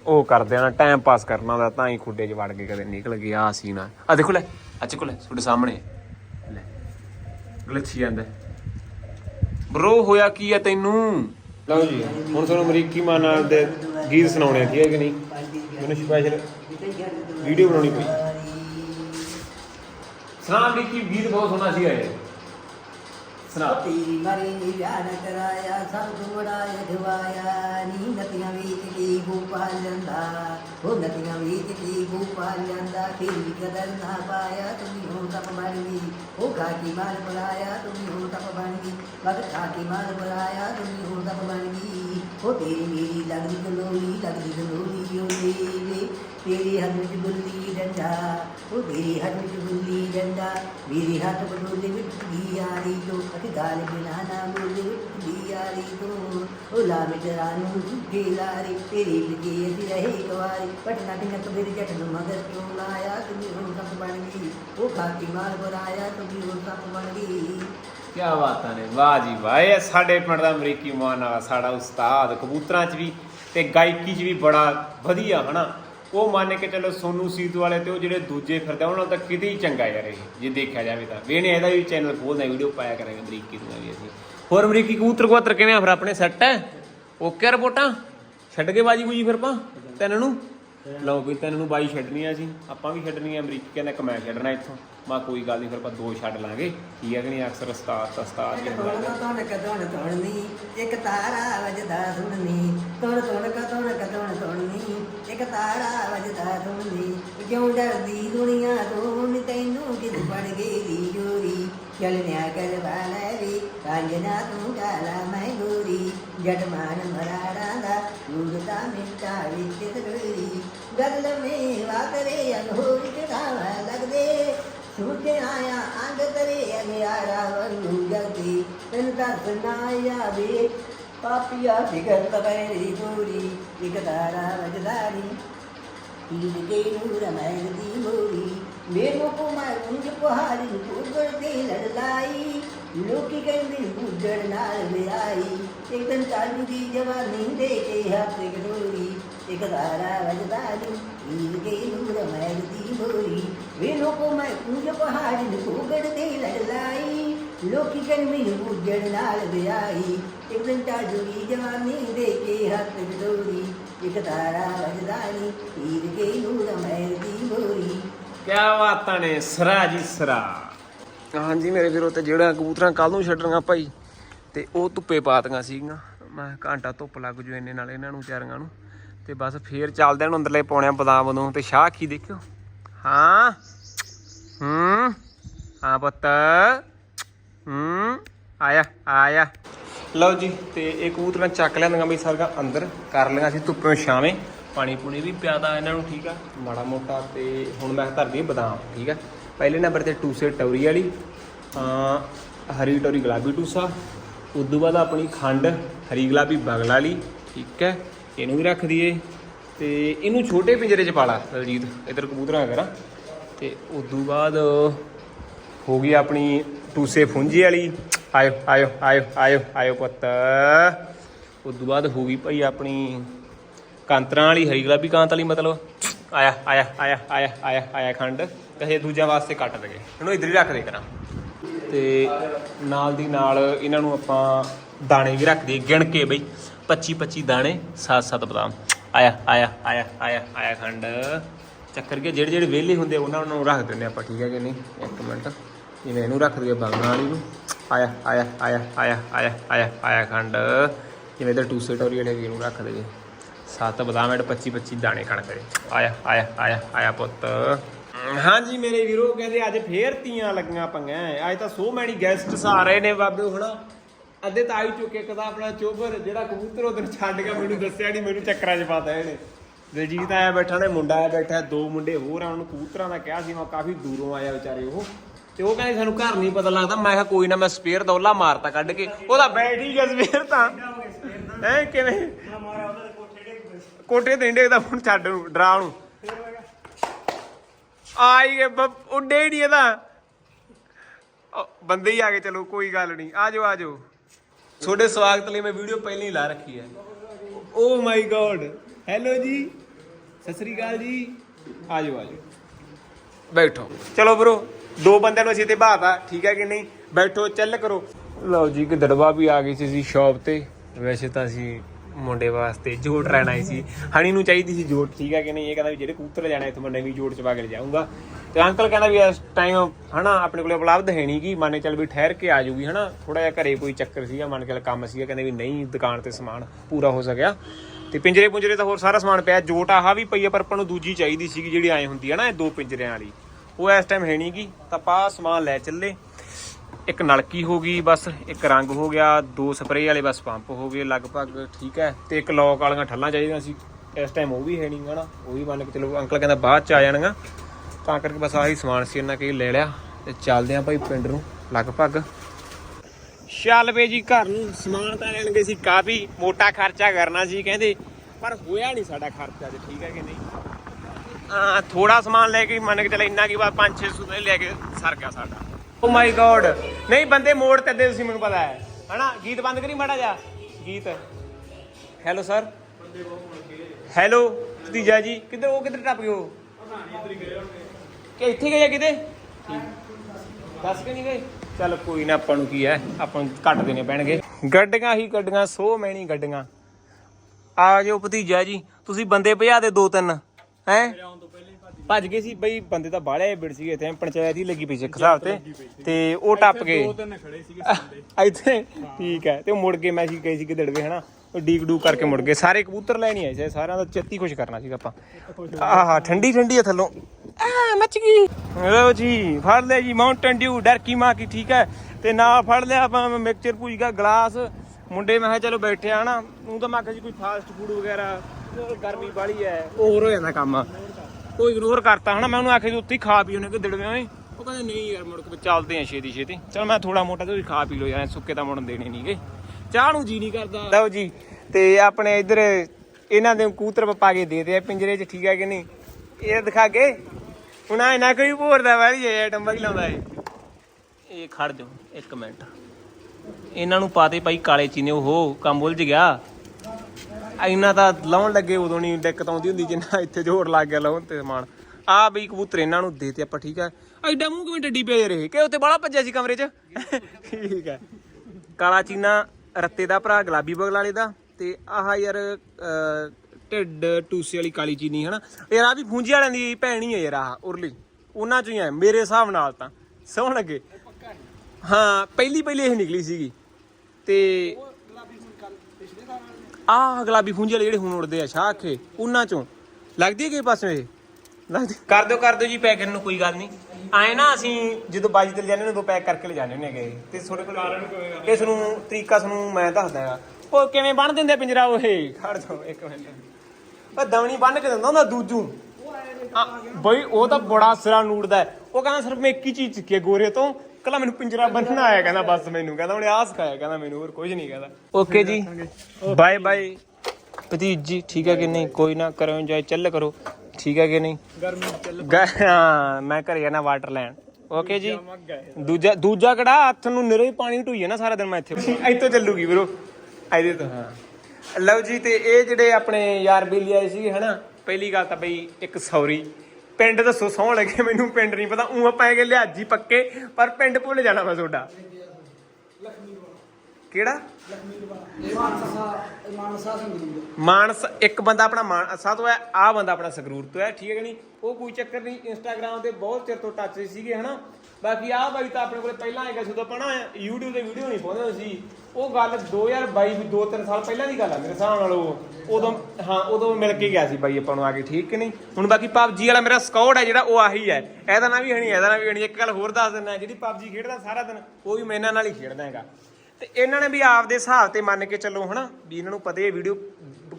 ਉਹ ਕਰਦੇ ਆ ਨਾ ਟਾਈਮ ਪਾਸ ਕਰਨਾ ਦਾ ਤਾਂ ਹੀ ਖੁੱਡੇ 'ਚ ਵੜ ਕੇ ਕਦੇ ਨਿਕਲ ਗਿਆ ਆ ਸੀ ਨਾ ਆ ਦੇਖੋ ਲੈ ਆ ਚੱਕੋ ਲੈ ਤੁਹਾਡੇ ਸਾਹਮਣੇ। ਲੈ ਗਲਛੀ ਜਾਂਦਾ। ਬ్రో ਹੋਇਆ ਕੀ ਆ ਤੈਨੂੰ? ਲਓ ਜੀ ਹੁਣ ਤੁਹਾਨੂੰ ਅਮਰੀਕੀ ਮਾਂ ਨਾਲ ਦੇ ਗੀਤ ਸੁਣਾਉਣੇ ਆ ਠੀਕ ਹੈ ਕਿ ਨਹੀਂ? ਮੈਨੂੰ ਸਪੈਸ਼ਲ ਵੀਡੀਓ ਬਣਾਉਣੀ ਪਈ। ਸੁਣਾ ਅਮਰੀਕੀ ਗੀਤ ਬਹੁਤ ਸੋਹਣਾ ਸੀਗਾ ਇਹ ਸੁਣਾ। ਤੇਰੀ ਮਰੀ ਨੀ ਵਿਆਹ ਕਰਾਇਆ, ਸਭ ਤੋਂ ਬੜਾਇਆ ਨੀ ਨਦੀਆਂ ਵਿੱਚ ਕੀ ਗੋਪਾ ਲੰਦਾ ਉਹ ਨਦੀਆਂ ਵਿੱਚ ਕੀ ਗੋਪਾ ਲੰਦਾ ਫਿਰ ਵੀ ਕਦਰ ਨਾ ਪਾਇਆ ਤੁਸੀਂ ਹੁਣ ਤਪ ਬਣ ਗਈ। ਉਹ ਕਾਕੀ ਮਾਲ ਬੁਲਾਇਆ ਤੁਸੀਂ ਹੁਣ ਤਪ ਬਣ ਗਈ। ਵਕਤ ਕਾਕੀ ਮਾਲ ਬੁਲਾਇਆ ਤੁਸੀਂ ਹੁਣ ਤੱਕ ਬਣ ਗਈ ਉਹ ਤੇਰੀ ਮੇਰੀ ਲੱਗਦੀ ਗਲੋਰੀ ਲੱਗਦੀ ਗਲੋਰੀ ਓ ਵੇ ਤੇਰੇ ਹੱਥ ਵਿੱਚ ਗੁੱਲੀ ਡੰਡਾ, ਉਹ ਤੇਰੇ ਹੱਥ ਵਿੱਚ ਗੁੱਲੀ ਡੰਡਾ। ਮੇਰੇ ਹੱਥ ਬਡੋਲੇ ਵਿੱਚ ਵੀ ਯਾਰੀ ਤੋਂ ਅਤੇ ਗਾਲ ਬਿਨਾ ਨਾ ਬੋਲੇ ਵਿੱਚ ਯਾਰੀ ਤੋਂ ਉਹ ਲਾ ਮਿਟਰਾ ਨੂੰ ਝੂਠੇ ਲਾਰੇ, ਤੇਰੇ ਲਿਗੇ ਅਸੀਂ ਰਹੇ ਕੁਆਰੇ ਪਟਨਾ ਤੇ ਨਕ ਮੇਰੇ ਜੱਟ ਨੂੰ ਮਗਰ ਕਿਉਂ ਲਾਇਆ? ਤੁਸੀਂ ਹੁਣ ਤੱਕ ਬਣ ਗਈ। ਉਹ ਖਾਕੀ ਮਾਰ ਬਰਾਇਆ ਤੁਸੀਂ ਹੁਣ ਤੱਕ ਬਣ ਗਈ। ਕੀ ਬਾਤਾਂ ਨੇ? ਵਾਹ ਜੀ ਵਾਹ। ਇਹ ਸਾਡੇ ਪਿੰਡ ਦਾ ਅਮਰੀਕੀ ਮਾਨ ਆ ਸਾਡਾ ਉਸਤਾਦ, ਕਬੂਤਰਾਂ 'ਚ ਵੀ ਤੇ ਗਾਇਕੀ 'ਚ ਵੀ ਬੜਾ ਵਧੀਆ, ਹਨਾ? ਉਹ ਮੰਨ ਕੇ ਚੱਲੋ ਸੋਨੂ ਸੀਤ ਵਾਲੇ ਤੇ ਉਹ ਜਿਹੜੇ ਦੂਜੇ ਫਿਰਦੇ ਉਹਨਾਂ ਦਾ ਕਿਤੇ ਹੀ ਚੰਗਾ ਯਾਰ ਇਹ, ਜੇ ਦੇਖਿਆ ਜਾਵੇ ਤਾਂ। ਵੀ ਇਹਨੇ ਇਹਦਾ ਵੀ ਚੈਨਲ ਖੋਲਦਾ ਵੀਡੀਓ ਪਾਇਆ ਕਰਾਂਗੇ ਅਮਰੀਕੀ ਦੀਆਂ ਵੀ ਅਸੀਂ। ਹੋਰ ਅਮਰੀਕੀ ਕਬੂਤਰ ਕਬੂਤਰ ਕਿਵੇਂ ਆ ਫਿਰ? ਆਪਣੇ ਸੈੱਟ ਹੈ? ਓਕੇ ਰਿਪੋਰਟਾਂ? ਛੱਡ ਕੇ ਬਾਜੀ ਬੂਜੀ ਫਿਰ ਆਪਾਂ, ਤਿੰਨ ਨੂੰ? ਲਓ ਵੀ ਤਿੰਨ ਨੂੰ ਬਾਈ ਛੱਡਣੀ ਆ ਸੀ ਆਪਾਂ ਵੀ ਛੱਡਣੀ ਆ ਅਮਰੀਕੀ ਕਹਿੰਦਾ ਇੱਕ ਮੈਂ ਛੱਡਣਾ ਇੱਥੋਂ। ਮਾ ਕੋਈ ਗੱਲ ਨਹੀਂ ਫਿਰ ਆਪਾਂ ਦੋ ਛੱਡ ਲਾਂਗੇ। ਠੀਕ ਹੈ ਕਿ ਨਹੀਂ? ਅਕਸਰ ਉਸਤਾਦ ਉਸਤਾਦ ਹੀ ਹੁੰਦਾ। ਤੋੜ ਕਦੋਣ ਤੋੜਨੀ ਇੱਕ ਤਾਰਾ ਵੱਜਦਾ ਸੁਣਨੀ ਤੋੜ ਤੋੜ ਕਦੋਣ ਕਦੋਣ ਤੋੜਨੀ ਇੱਕ ਤਾਰਾ ਵੱਜਦਾ ਸੁਣਨੀ ਕਿਉਂ ਡਰਦੀ ਦੁਨੀਆ ਤੋਂ ਨੀ ਤੈਨੂੰ ਕਿਦ ਪੜ ਗਈ ਦੀ ਜੋਰੀ? ਚਲਨਿਆ ਕਰ ਵਾਲਾ ਵੀ ਕਾਂਜਨਾ ਤੂੰ ਕਾਲਾ ਮੈਂ ਗੋਰੀ ਜਟ ਮਾਨ ਮਰਾੜਾ ਦਾ ਰੂਗਤਾ ਮਿੱਟਾ ਵਿੱਚ ਤਗੜੀ। ਗਗਨ ਮੇ ਵਾਕਰੇ ਅਨਹੋਰਿਤ ਨਾਮ ਲਗਦੇ। ਸੂਟੇ ਆਇਆ ਅੰਗ ਤਰੇ ਅਗਿਆਰਾ ਵਰੂ ਜਗਦੀ ਤਨ ਦਰਸ ਨਾਇਆ ਵੇ ਪਾਪੀਆ ਵਿਗਤ ਬੈਰੀ ਪੂਰੀ ਵਿਗਦਾਰਾ ਵਜਦਾਰੀ। ਤੀਰ ਦੇ ਨੂਰ ਮੈਲ ਦੀ ਮੋਰੀ, ਮੇਰੋ ਕੋ ਮੈਂ ਪਹਾੜੀ ਉਗੜ ਦੇ ਲੜਲਾਈ ਲੋਕੀ ਕਹਿੰਦੇ ਗੁੱਜੜ ਨਾਲ ਵਿਆਈ ਤੇ ਤਨ ਚਾਲੂ ਦੀ ਜਵਾਨੀ ਦੇ ਕੇ ਹੱਥ ਗੜੋਰੀ ਕੋ ਮੈਂ ਕੁੰਜ ਪਹਾੜੀ ਉਗੜ ਦੇ ਲੜਾਈ ਲੋਕੀ ਕਹਿੰਦੇ ਬੁੱਝੜ ਨਾਲ ਵਿਆਈ ਇੱਕ ਦਿਨ ਚਾਲੂ ਦੀ ਜਵਾਨੀ ਦੇ ਕੇ ਹੱਥ ਗਡੋਰੀ ਇੱਕ ਤਾਰਾ ਵਜਦਾਨੀ ਤੀਰ ਕੇ ਨੂਰ ਮਹਿਲ ਦੀ ਮੋਰੀ ਕਿਆ ਬਾਤਾਂ ਨੇ ਸਰਾ ਜੀ ਸਰਾ। ਹਾਂਜੀ ਮੇਰੇ ਵੀਰੋ ਤੇ ਜਿਹੜਾ ਕਬੂਤਰਾਂ ਕੱਲ ਨੂੰ ਛੱਡਣੀਆਂ ਭਾਈ ਤੇ ਉਹ ਧੁੱਪੇ ਪਾਤੀਆਂ ਸੀਗੀਆਂ। ਮੈਂ ਘੰਟਾ ਧੁੱਪ ਲੱਗ ਜੂ ਇੰਨੇ ਨਾਲ ਇਹਨਾਂ ਨੂੰ ਚਾਰੀਆਂ ਨੂੰ। ਤੇ ਬਸ ਫੇਰ ਚੱਲਦੇ ਨੂੰ ਅੰਦਰਲੇ ਪਾਉਣਿਆ ਬਦਾਮ ਬਦੂਮ ਤੇ ਸ਼ਾਹ ਕੀ ਦੇਖਿਓ? ਹਾਂ। ਹੂੰ। ਹਾਂ ਪੁੱਤ। ਹੂੰ। ਆਇਆ ਆਇਆ। ਲਓ ਜੀ, ਤੇ ਇਹ ਕਬੂਤਰਾਂ ਚੱਕ ਲਿਆਂਦੀਆਂ ਬਈ ਸਰਗਾ ਅੰਦਰ ਕਰ ਲਿਆ ਸੀ ਧੁੱਪੇ ਛਾਵੇਂ। ਪਾਣੀ ਪੂਣੀ ਵੀ ਪਿਆਦਾ ਇਹਨਾਂ ਨੂੰ, ਠੀਕ ਆ? ਮਾੜਾ ਮੋਟਾ ਤੇ ਹੁਣ ਮੈਂ ਧਰਦੀ ਬਦਾਮ, ਠੀਕ ਆ? ਪਹਿਲੇ ਨੰਬਰ ਤੇ ਟੂਸੇ ਟੌਰੀ ਵਾਲੀ ਹਰੀ ਟੌਰੀ ਗੁਲਾਬੀ ਟੂਸਾ, ਉਦੋਂ ਬਾਅਦ ਆਪਣੀ ਖੰਡ, ਹਰੀ ਗੁਲਾਬੀ ਬਗਲਾ ਵਾਲੀ, ਠੀਕ ਹੈ? ਇਹਨੂੰ ਵੀ ਰੱਖ ਦਈਏ। ਤੇ ਇਹਨੂੰ ਛੋਟੇ ਪਿੰਜਰੇ 'ਚ ਪਾਲਾ ਦਲਜੀਤ ਇਧਰ ਕਬੂਤਰਾਂ ਕਰਾਂ। ਤੇ ਉਦੋਂ ਬਾਅਦ ਹੋ ਗਈ ਆਪਣੀ ਟੂਸੇ ਫੁੰਜੀ ਵਾਲੀ। ਆਇਓ ਆਇਓ ਆਇਓ ਆਇਓ ਆਇਓ ਪੁੱਤ। ਉਦੋਂ ਬਾਅਦ ਹੋ ਗਈ ਭਾਈ ਆਪਣੀ ਕਾਂਤਰਾਂ ਵਾਲੀ, ਹਰੀ ਗੁਲਾਬੀ ਕਾਂਤ ਵਾਲੀ ਮਤਲਬ। ਆਇਆ ਆਇਆ ਆਇਆ ਆਇਆ ਆਇਆ ਆਇਆ ਖੰਡ। ਕਹੇ ਦੂਜਿਆਂ ਵਾਸਤੇ ਕੱਟ ਦਗੇ ਇਹਨੂੰ ਇਧਰ ਹੀ ਰੱਖ ਦੇ ਕਰਾਂ ਤੇ ਨਾਲ ਦੀ ਨਾਲ ਇਹਨਾਂ ਨੂੰ ਆਪਾਂ ਦਾਣੇ ਵੀ ਰੱਖ ਦਈਏ, ਗਿਣ ਕੇ ਬਈ। 25 25 ਦਾਣੇ 7 7 ਬਦਾਮ ਆਇਆ ਆਇਆ ਆਇਆ ਆਇਆ ਆਇਆ ਖੰਡ ਚੱਕਰ ਕੇ ਜਿਹੜੇ ਜਿਹੜੇ ਵਿਹਲੇ ਹੁੰਦੇ ਉਹਨਾਂ ਨੂੰ ਰੱਖ ਦਿੰਦੇ ਆਪਾਂ ਠੀਕ ਹੈ ਕਿ ਨਹੀਂ ਇੱਕ ਮਿੰਟ ਜਿਵੇਂ ਇਹਨੂੰ ਰੱਖ ਦਈਏ ਬਾਗਾਂ ਵਾਲੀ ਨੂੰ ਆਇਆ ਆਇਆ ਆਇਆ ਆਇਆ ਆਇਆ ਆਇਆ ਆਇਆ ਖੰਡ ਜਿਵੇਂ ਇਧਰ ਟੂਸੇ ਟੋਰੀ ਵਾਲੇ ਵੀ ਇਹਨੂੰ ਰੱਖ ਦਈਏ ਸੱਤ ਬਦਾਮ ਐਡ 25 25 ਦਾਣੇ ਕਣਕ ਦੇ ਆਇਆ ਆਇਆ ਆਇਆ ਆਇਆ ਪੁੱਤ ਹਾਂਜੀ ਮੇਰੇ ਵੀਰੋ ਕਹਿੰਦੇ ਅੱਜ ਫੇਰ ਤੀਆਂ ਲੱਗੀਆਂ ਪੰਗਾਂ ਅੱਜ ਤਾਂ ਸੋ ਮੈਨੀ ਗੈਸਟਸ ਆ ਰਹੇ ਨੇ ਬਾਬੇ ਹਣਾ ਅੱਧੇ ਤਾਂ ਆਈ ਚੁੱਕੇ ਇੱਕ ਤਾਂ ਆਪਣਾ ਚੋਬਰ, ਜਿਹੜਾ ਕਬੂਤਰ ਉਧਰ ਛੱਡ ਗਿਆ, ਮੈਨੂੰ ਦੱਸਿਆ ਨਹੀਂ ਮੈਨੂੰ ਚੱਕਰਾਂ 'ਚ ਪਾਤਾ ਇਹਨੇ। ਦਿਲਜੀਤ ਆਇਆ ਬੈਠਾ ਨੇ ਮੁੰਡਾ ਆਇਆ ਬੈਠਾ, ਦੋ ਮੁੰਡੇ ਹੋਰ ਆ, ਉਹਨੂੰ ਕਬੂਤਰਾਂ ਦਾ ਕਿਹਾ ਸੀ, ਮੈਂ ਕਾਫੀ ਦੂਰੋਂ ਆਇਆ ਵਿਚਾਰੇ ਉਹ। ਤੇ ਉਹ ਕਹਿੰਦੇ ਸਾਨੂੰ ਘਰ ਨਹੀਂ ਪਤਾ ਲੱਗਦਾ, ਮੈਂ ਕਿਹਾ ਕੋਈ ਨਾ, ਮੈਂ ਸਪੇਅਰ ਦੌਲਾ ਮਾਰਤਾ ਕੱਢ ਕੇ। ਉਹਦਾ ਬੈਠ ਹੀ ਗਿਆ ਸਪੇਅਰ ਤਾਂ। ਹੈ, ਕਿਵੇਂ? ਕੋਠੇ ਤੇ ਡੇਗਦਾ ਹੁਣ ਛੱਡ ਨੂੰ ਡਰਾ ਨੂੰ ਆਈ ਗਏ ਉੱਡੇ ਨਹੀਂ ਇਹਦਾ। ਬੰਦੇ ਹੀ ਆ ਗਏ, ਚਲੋ ਕੋਈ ਗੱਲ ਨਹੀਂ ਆ ਜਾਓ ਆ ਜਾਓ। ਤੁਹਾਡੇ ਸਵਾਗਤ ਲਈ ਮੈਂ ਵੀਡੀਓ ਪਹਿਲਾਂ ਹੀ ਲਾ ਰੱਖੀ ਹੈ। ਓ ਮਾਈ ਗੋਡ ਹੈਲੋ ਜੀ। ਸਤਿ ਸ੍ਰੀ ਅਕਾਲ ਜੀ। ਆ ਜਾਓ ਆ ਜਾਓ ਬੈਠੋ। ਚਲੋ ਬਰੋ ਦੋ ਬੰਦਿਆਂ ਨੂੰ ਅਸੀਂ ਤੇ ਬਾਤਾ ਠੀਕ ਹੈ ਕਿ ਨਹੀਂ? ਬੈਠੋ, ਚੱਲ ਕਰੋ। ਲਓ ਜੀ ਕਿ ਦੜਵਾ ਵੀ ਆ ਗਈ ਸੀ ਅਸੀਂ ਸ਼ਾਪ ਤੇ। ਵੈਸੇ ਤਾਂ ਅਸੀਂ ਮੁੰਡੇ ਵਾਸਤੇ ਜੋਟ ਰਹਿਣ ਆਏ ਸੀ। ਹਣੀ ਨੂੰ ਚਾਹੀਦੀ ਸੀ ਜੋਟ ਠੀਕ ਹੈ ਕਿ ਨਹੀਂ? ਇਹ ਕਹਿੰਦਾ ਵੀ ਜਿਹੜੇ ਕਬੂਤਰ ਜਾਣਾ ਇੱਥੋਂ ਮੈਂ ਨਵੀਂ ਜੋਟ ਪਾ ਕੇ ਲਿਜਾਊਂਗਾ। ਤੇ ਅੰਕਲ ਕਹਿੰਦਾ ਵੀ ਇਸ ਟਾਈਮ ਹਨਾ ਆਪਣੇ ਕੋਲੇ ਉਪਲਬਧ ਹੈ ਨਹੀਂ ਕਿ ਮੰਨ ਚੱਲ ਵੀ ਠਹਿਰ ਕੇ ਆ ਜੂਗੀ ਹਨਾ ਥੋੜਾ ਜਿਹਾ ਘਰੇ ਕੋਈ ਚੱਕਰ ਸੀਗਾ, ਮੰਨ ਕੇ ਚੱਲ ਕੰਮ ਸੀਗਾ, ਕਹਿੰਦੇ ਵੀ ਨਹੀਂ, ਦੁਕਾਨ ਤੇ ਸਮਾਨ ਪੂਰਾ ਹੋ ਸਕਿਆ। ਤੇ ਪਿੰਜਰੇ ਪੁੰਜਰੇ ਤਾਂ ਹੋਰ ਸਾਰਾ ਸਮਾਨ ਪਿਆ। ਜੋਟ ਆਹ ਵੀ ਪਈ ਆ, ਪਰ ਆਪਾਂ ਨੂੰ ਦੂਜੀ ਚਾਹੀਦੀ ਸੀਗੀ ਜਿਹੜੀ ਆਏ ਹੁੰਦੀ ਹੈ ਨਾ, ਇਹ ਦੋ ਪਿੰਜਰਿਆਂ ਵਾਲੀ। ਉਹ ਇਸ ਟਾਈਮ ਹੈ ਨਹੀਂ ਗੀ। ਤਾਂ ਆਪਾਂ ਸਮਾਨ ਲੈ ਚੱਲੇ। ਇੱਕ ਨਲਕੀ ਹੋ ਗਈ ਬਸ, ਇੱਕ ਰੰਗ ਹੋ ਗਿਆ, ਦੋ ਸਪਰੇਅ ਵਾਲੇ ਬਸ ਪੰਪ ਹੋ ਗਏ ਲਗਭਗ, ਠੀਕ ਹੈ। ਤੇ ਇੱਕ ਲੌਕ ਵਾਲੀਆਂ ਠੱਲਾਂ ਚਾਹੀਦੀਆਂ ਸੀ। ਇਸ ਟਾਈਮ ਉਹ ਵੀ ਹੈ ਨਹੀਂ ਗਾ ਨਾ ਉਹ ਵੀ ਮੰਨ ਕੇ ਚਲੋ, ਅੰਕਲ ਕਹਿੰਦਾ ਬਾਅਦ ਚ ਆ ਜਾਣਗਾ ਤਾਂ ਕਰਕੇ ਬਸ ਆਹੀ ਸਮਾਨ ਸੀ ਇਹਨਾਂ ਕਈ ਲੈ ਲਿਆ। ਤੇ ਚੱਲਦੇ ਆਂ ਭਾਈ ਪਿੰਡ ਨੂੰ, ਲਗਭਗ। ਚੱਲ ਵੇ ਜੀ, ਘਰ ਨੂੰ ਸਮਾਨ ਤਾਂ ਲੈਣ ਗਏ ਸੀ, ਕਾਫੀ ਮੋਟਾ ਖਰਚਾ ਕਰਨਾ ਸੀ ਕਹਿੰਦੇ। ਪਰ ਹੋਇਆ ਨਹੀਂ ਸਾਡਾ ਖਰਚਾ ਤੇ ਠੀਕ ਹੈ ਕਿ ਨਹੀਂ? ਆ ਥੋੜਾ ਸਮਾਨ ਲੈ ਕੇ ਮੰਨ ਕੇ ਚੱਲ ਇੰਨਾ ਕੀ ਬਾਅਦ 5-600 ਦਾ ਲੈ ਕੇ ਸਰ ਗਿਆ ਸਾਡਾ। ਓ ਮਾਈ ਗੋਡ ਨਹੀਂ, ਬੰਦੇ ਮੋੜ ਤੇ ਦੇ ਤੁਸੀਂ, ਮੈਨੂੰ ਪਤਾ ਹੈ। ਹਨਾ? ਗੀਤ ਬੰਦ ਕਰੀ ਮਾੜਾ ਜਾ ਗੀਤ। ਹੈਲੋ ਸਰ ਹੈਲੋ ਭਤੀਜਾ ਜੀ। ਕਿੱਧਰ, ਉਹ ਕਿੱਧਰ ਟੱਪ ਗਏ ਉਹ? ਕਿ ਇੱਥੇ ਗਏ ਆ ਕਿਤੇ? ਦੱਸ ਕੇ ਨਹੀਂ ਗਏ? ਚੱਲ ਕੋਈ ਨਾ, ਆਪਾਂ ਨੂੰ ਕੀ ਹੈ? ਆਪਾਂ ਨੂੰ ਘੱਟ ਦੇਣੇ ਪੈਣਗੇ। ਗੱਡੀਆਂ ਹੀ ਗੱਡੀਆਂ ਸੋ ਮੈਣੀ ਗੱਡੀਆਂ। ਆ ਜਾਓ ਭਤੀਜਾ ਜੀ, ਤੁਸੀਂ ਬੰਦੇ ਭਜਾ ਦੇ ਦੋ ਤਿੰਨ, ਹੈ? ਭੱਜ ਗਏ ਸੀ ਬਈ ਬੰਦੇ ਤਾਂ ਬਾਹਲੇ ਬਿੜ ਸੀਗੇ ਇੱਥੇ ਪੰਚਾਇਤ ਹੀ ਲੱਗੀ ਪਈ ਸੀ ਇੱਕ ਹਿਸਾਬ ਤੇ। ਤੇ ਉਹ ਟੱਪ ਗਏ ਦੋ ਤਿੰਨ ਖੜੇ ਸੀਗੇ ਇੱਥੇ? ਠੀਕ ਹੈ। ਤੇ ਉਹ ਮੁੜ ਕੇ ਮੈਂ ਸੀ ਗਏ ਸੀ ਕਿ ਦੜਵੇ ਹਨਾ? ਉਹ ਡੀਕ ਡੂ ਕਰਕੇ ਮੁੜ ਗਏ। ਸਾਰੇ ਕਬੂਤਰ ਲੈਣ ਹੀ ਆਏ ਸੀ। ਸਾਰਿਆਂ ਦਾ ਚੱਤੀ ਖੁਸ਼ ਕਰਨਾ ਸੀਗਾ ਆਪਾਂ। ਆਹਾ ਠੰਡੀ ਠੰਡੀ ਆ ਥੱਲੋਂ। ਆ ਮੱਚ ਗਈ। ਲਓ ਜੀ ਫੜ ਲਿਆ ਜੀ ਮਾਊਂਟਨ ਡਿਊ ਡਰਕੀ ਮਾਂ ਕੀ ਠੀਕ ਹੈ? ਤੇ ਨਾਲ ਫੜ ਲਿਆ ਆਪਾਂ ਮਿਕਸਚਰ ਭੁਜੀਗਾ ਗਲਾਸ। ਮੁੰਡੇ ਮੈਂ ਕਿਹਾ ਚਲੋ ਬੈਠੇ ਆ ਨਾ ਉਹ ਤਾਂ ਮੈਂ ਕਿਹਾ ਜੀ ਕੋਈ ਫਾਸਟ ਫੂਡ ਵਗੈਰਾ ਗਰਮੀ ਬਾਲੀ ਹੈ। ਹੋਰ ਹੋ ਜਾਂਦਾ ਕੰਮ। ਉਹ ਇਗਨੋਰ ਕਰਤਾ ਹਨਾ ਮੈਂ ਉਹਨੂੰ ਆਖਿਆ ਹੀ ਖਾ ਪੀ ਉਹਨੇ ਕਿ ਦਿੜਵੇਂ ਓਏ ਉਹ ਕਹਿੰਦੇ ਨਹੀਂ ਯਾਰ ਮੁੜ ਕੇ ਚੱਲਦੇ ਆ ਛੇਤੀ ਛੇਤੀ। ਚਲ ਮੈਂ ਥੋੜਾ ਮੋਟਾ ਤੁਸੀਂ ਖਾ ਪੀ ਲਓ ਯਾਰ ਸੁੱਕੇ ਤਾਂ ਮੁੜਨ ਦੇਣੇ ਨਹੀਂਗੇ ਚਾਹ ਨੂੰ ਜੀ ਨਹੀਂ ਕਰਦਾ। ਲਓ ਜੀ ਤੇ ਆਪਣੇ ਇੱਧਰ ਇਹਨਾਂ ਦੇ ਕਬੂਤਰ ਪਾ ਕੇ ਦੇ ਦੇ ਆ ਪਿੰਜਰੇ 'ਚ ਠੀਕ ਹੈ ਕਿ ਨਹੀਂ? ਇਹ ਦਿਖਾ ਕੇ। ਹੁਣ ਆ ਨਾ ਕੋਈ ਭੋਰਦਾ ਵਾਲੀ ਹੈ ਟੰਬਾ ਹੀ ਲਾਉਂਦਾ ਏ ਇਹ ਖੜ ਜਾਓ ਇੱਕ ਮਿੰਟ। ਇਹਨਾਂ ਨੂੰ ਪਾਤੇ ਭਾਈ ਕਾਲੇ ਚੀਨੇ ਉਹ ਕੰਮ ਉਲਝ ਗਿਆ। ਇੰਨਾ ਤਾਂ ਲਾਉਣ ਲੱਗੇ ਉਦੋਂ ਨਹੀਂ ਦਿੱਕਤ ਆਉਂਦੀ ਹੁੰਦੀ ਜਿੰਨਾ ਇੱਥੇ ਜ਼ੋਰ ਲੱਗ ਗਿਆ ਲਾਉਣ ਤੇ ਸਮਾਨ। ਆ ਬਈ ਕਬੂਤਰ ਇਹਨਾਂ ਨੂੰ ਦੇਤੇ ਆਪਾਂ ਠੀਕ ਹੈ ਐਡਾ ਮੂੰਹ ਕਿਵੇਂ ਡੱਡੀ ਪਿਆ ਰਹੇ ਕਿ ਉੱਤੇ ਬਾਲਾ ਭੱਜਿਆ ਸੀ ਕਮਰੇ 'ਚ? ਠੀਕ ਹੈ ਕਾਲਾ ਚੀਨਾ ਰੱਤੇ ਦਾ ਭਰਾ ਗੁਲਾਬੀ ਬਗਲ ਵਾਲੇ ਦਾ ਤੇ ਆਹ ਯਾਰ ਅਹ, ਢਿੱਡ ਟੂਸੇ ਵਾਲੀ ਕਾਲੀ ਚੀਨੀ ਹਨਾ? ਯਾਰ ਆ ਵੀ ਫੂੰਜੀ ਵਾਲਿਆਂ ਦੀ ਭੈਣ ਹੀ ਹੈ ਯਾਰ ਆਹ ਉਰਲੀ। ਉਹਨਾਂ ਚੋਂ ਹੀ ਹੈ ਮੇਰੇ ਹਿਸਾਬ ਨਾਲ ਤਾਂ। ਸੋਹਣ ਲੱਗੇ। ਹਾਂ ਪਹਿਲੀ ਪਹਿਲੀ ਇਹ ਨਿਕਲੀ ਸੀਗੀ। ਤੇ ਆਹ ਗੁਲਾਬੀ ਫੂੰਜੀ ਵਾਲੇ ਜਿਹੜੇ ਹੁਣ ਉੜਦੇ ਆ ਸ਼ਾਖੇ ਉਹਨਾਂ ਚੋਂ। ਲੱਗਦੀ ਹੈ ਕਿਸੇ ਪਾਸੇ ਇਹ? ਲੱਗਦੀ? ਕਰ ਦਿਓ ਕਰ ਦਿਓ ਜੀ ਪੈਕ ਨੂੰ ਕੋਈ ਗੱਲ ਨਹੀਂ। ਆਏ ਨਾ ਅਸੀਂ ਜਦੋਂ ਬਾਜੀ ਤੇ ਜਾਂਦੇ ਨੇ ਉਦੋਂ ਪੈਕ ਕਰਕੇ ਲੈ ਜਾਂਦੇ ਹੁੰਦੇ ਹੈਗੇ। ਤੇ ਤੁਹਾਡੇ ਕੋਲ ਇਸ ਨੂੰ ਤਰੀਕਾ ਤੁਹਾਨੂੰ ਮੈਂ ਦੱਸਦਾ ਹਾਂ। ਉਹ ਕਿਵੇਂ ਬੰਨ ਦਿੰਦੇ ਪਿੰਜਰਾ ਉਹ? ਖੜ ਜਾਓ ਇੱਕ ਮਿੰਟ। ਉਹ ਦਵਣੀ ਬੰਨ ਕੇ ਦਿੰਦਾ ਹੁੰਦਾ ਦੂਜੂ। ਬਈ ਉਹ ਤਾਂ ਬੜਾ ਸਿਰਾ ਨੂੜਦਾ ਹੈ। ਉਹ ਕਹਿੰਦਾ ਸਿਰਫ ਮੈਂ ਇੱਕ ਹੀ ਚੀਜ਼ ਹੈ ਗੋਰੇ ਤੋਂ। ਕੱਲਾ ਮੈਨੂੰ ਪਿੰਜਰਾ ਬੰਨਣਾ ਆਇਆ ਕਹਿੰਦਾ ਬਸ ਮੈਨੂੰ ਕਹਿੰਦਾ ਉਹਨੇ ਆਹ ਸਿਖਾਇਆ ਕਹਿੰਦਾ ਮੈਨੂੰ ਹੋਰ ਕੁਝ ਨਹੀਂ ਕਹਿੰਦਾ। ਓਕੇ ਜੀ। ਬਾਏ ਬਾਏ ਭਤੀਜ ਜੀ ਠੀਕ ਹੈ ਕਿ ਨਹੀਂ? ਕੋਈ ਨਾ ਕਰੋ ਇੰਜੋਏ ਚੱਲ ਕਰੋ। ਠੀਕ ਹੈ ਕਿ ਨਹੀਂ? ਗਰਮੀ ਚੱਲ ਗ- ਹਾਂ ਮੈਂ ਘਰੇ ਜਾਣਾ ਵਾਟਰ ਲੈਣ। ਓਕੇ ਜੀ। ਦੂਜਾ ਦੂਜਾ ਕਿਹੜਾ? ਹੱਥ ਨੂੰ ਨਿਰੇ ਹੀ ਪਾਣੀ ਢੂਈਏ ਨਾ ਸਾਰਾ ਦਿਨ ਮੈਂ ਇੱਥੇ। ਇੱਥੋਂ ਚੱਲੂਗੀ ਵੀਰੋ। ਇਹਦੇ ਤੋਂ। ਹਾਂ ਲਓ ਜੀ ਤੇ ਇਹ ਜਿਹੜੇ ਆਪਣੇ ਯਾਰ ਬੇਲੀ ਆਏ ਸੀ ਹਨਾ? ਪਹਿਲੀ ਗੱਲ ਤਾਂ ਬਈ ਇੱਕ ਸੌਰੀ। ਪਿੰਡ ਦੱਸੋ, ਸੌਣ ਲੱਗੇ, ਮੈਨੂੰ ਪਿੰਡ ਨਹੀਂ ਪਤਾ। ਉਹ ਆਪਾਂ ਹੈਗੇ ਲਿਹਾਜੀ ਪੱਕੇ, ਪਰ ਪਿੰਡ ਭੁੱਲ ਜਾਣਾ ਮੈਂ ਤੁਹਾਡਾ। ਕਿਹੜਾ? ਮਾਨਸਾ, ਇੱਕ ਬੰਦਾ ਆਪਣਾ ਮਾਨਸਾ ਤੋਂ ਹੈ, ਆ ਬੰਦਾ ਆਪਣਾ ਸੰਗਰੂਰ ਤੋਂ ਹੈ, ਠੀਕ ਹੈ ਕਿ ਨਹੀਂ? ਉਹ ਕੋਈ ਚੱਕਰ ਨਹੀਂ ਇੰਸਟਾਗ੍ਰam ਤੇ ਬਹੁਤ ਚਿਰ ਤੋਂ ਟੱਚ ਸੀਗੇ, ਹਨਾ? ਬਾਕੀ ਆਹ ਬਾਈ ਤਾਂ ਆਪਣੇ ਕੋਲੇ ਪਹਿਲਾਂ ਆਏਗਾ ਜਦੋਂ ਆਪਾਂ YouTube ਤੇ ਵੀਡੀਓ ਨਹੀਂ ਪਾਉਂਦੇ ਸੀ। ਉਹ ਗੱਲ 2022 ਵੀ 2-3 ਸਾਲ ਪਹਿਲਾਂ ਦੀ ਗੱਲ ਆ, ਮੇਰੇ ਹਿਸਾਬ ਨਾਲ ਉਹ, ਉਦੋਂ, ਹਾਂ, ਉਦੋਂ ਮਿਲ ਕੇ ਗਿਆ ਸੀ ਬਾਈ ਆਪਾਂ ਨੂੰ ਆ ਕੇ, ਠੀਕ ਕਿ ਨਹੀਂ? ਹੁਣ ਬਾਕੀ PUBG ਵਾਲਾ ਮੇਰਾ ਸਕੌਡ ਹੈ ਜਿਹੜਾ, ਉਹ ਆਹੀ ਹੈ। ਇਹਦਾ ਨਾਂ ਵੀ ਹਣੀ, ਇਹਦਾ ਨਾਂ ਵੀ ਹਣੀ, ਇੱਕ ਗੱਲ ਹੋਰ ਦੱਸ ਦਿੰਦਾ, ਜਿਹੜੀ PUBG ਖੇਡਦਾ ਸਾਰਾ ਦਿਨ, ਉਹ ਵੀ ਮੈਂ ਇਹਨਾਂ ਨਾਲ ਹੀ ਖੇਡਦਾ ਹੈਗਾ। ਤੇ ਇਹਨਾਂ ਨੇ ਵੀ ਆਪਦੇ ਹਿਸਾਬ ਤੇ ਮੰਨ ਕੇ ਚੱਲੋ ਹਨਾ, ਵੀ ਇਹਨਾਂ ਨੂੰ ਪਤਾ ਇਹ ਵੀਡੀਓ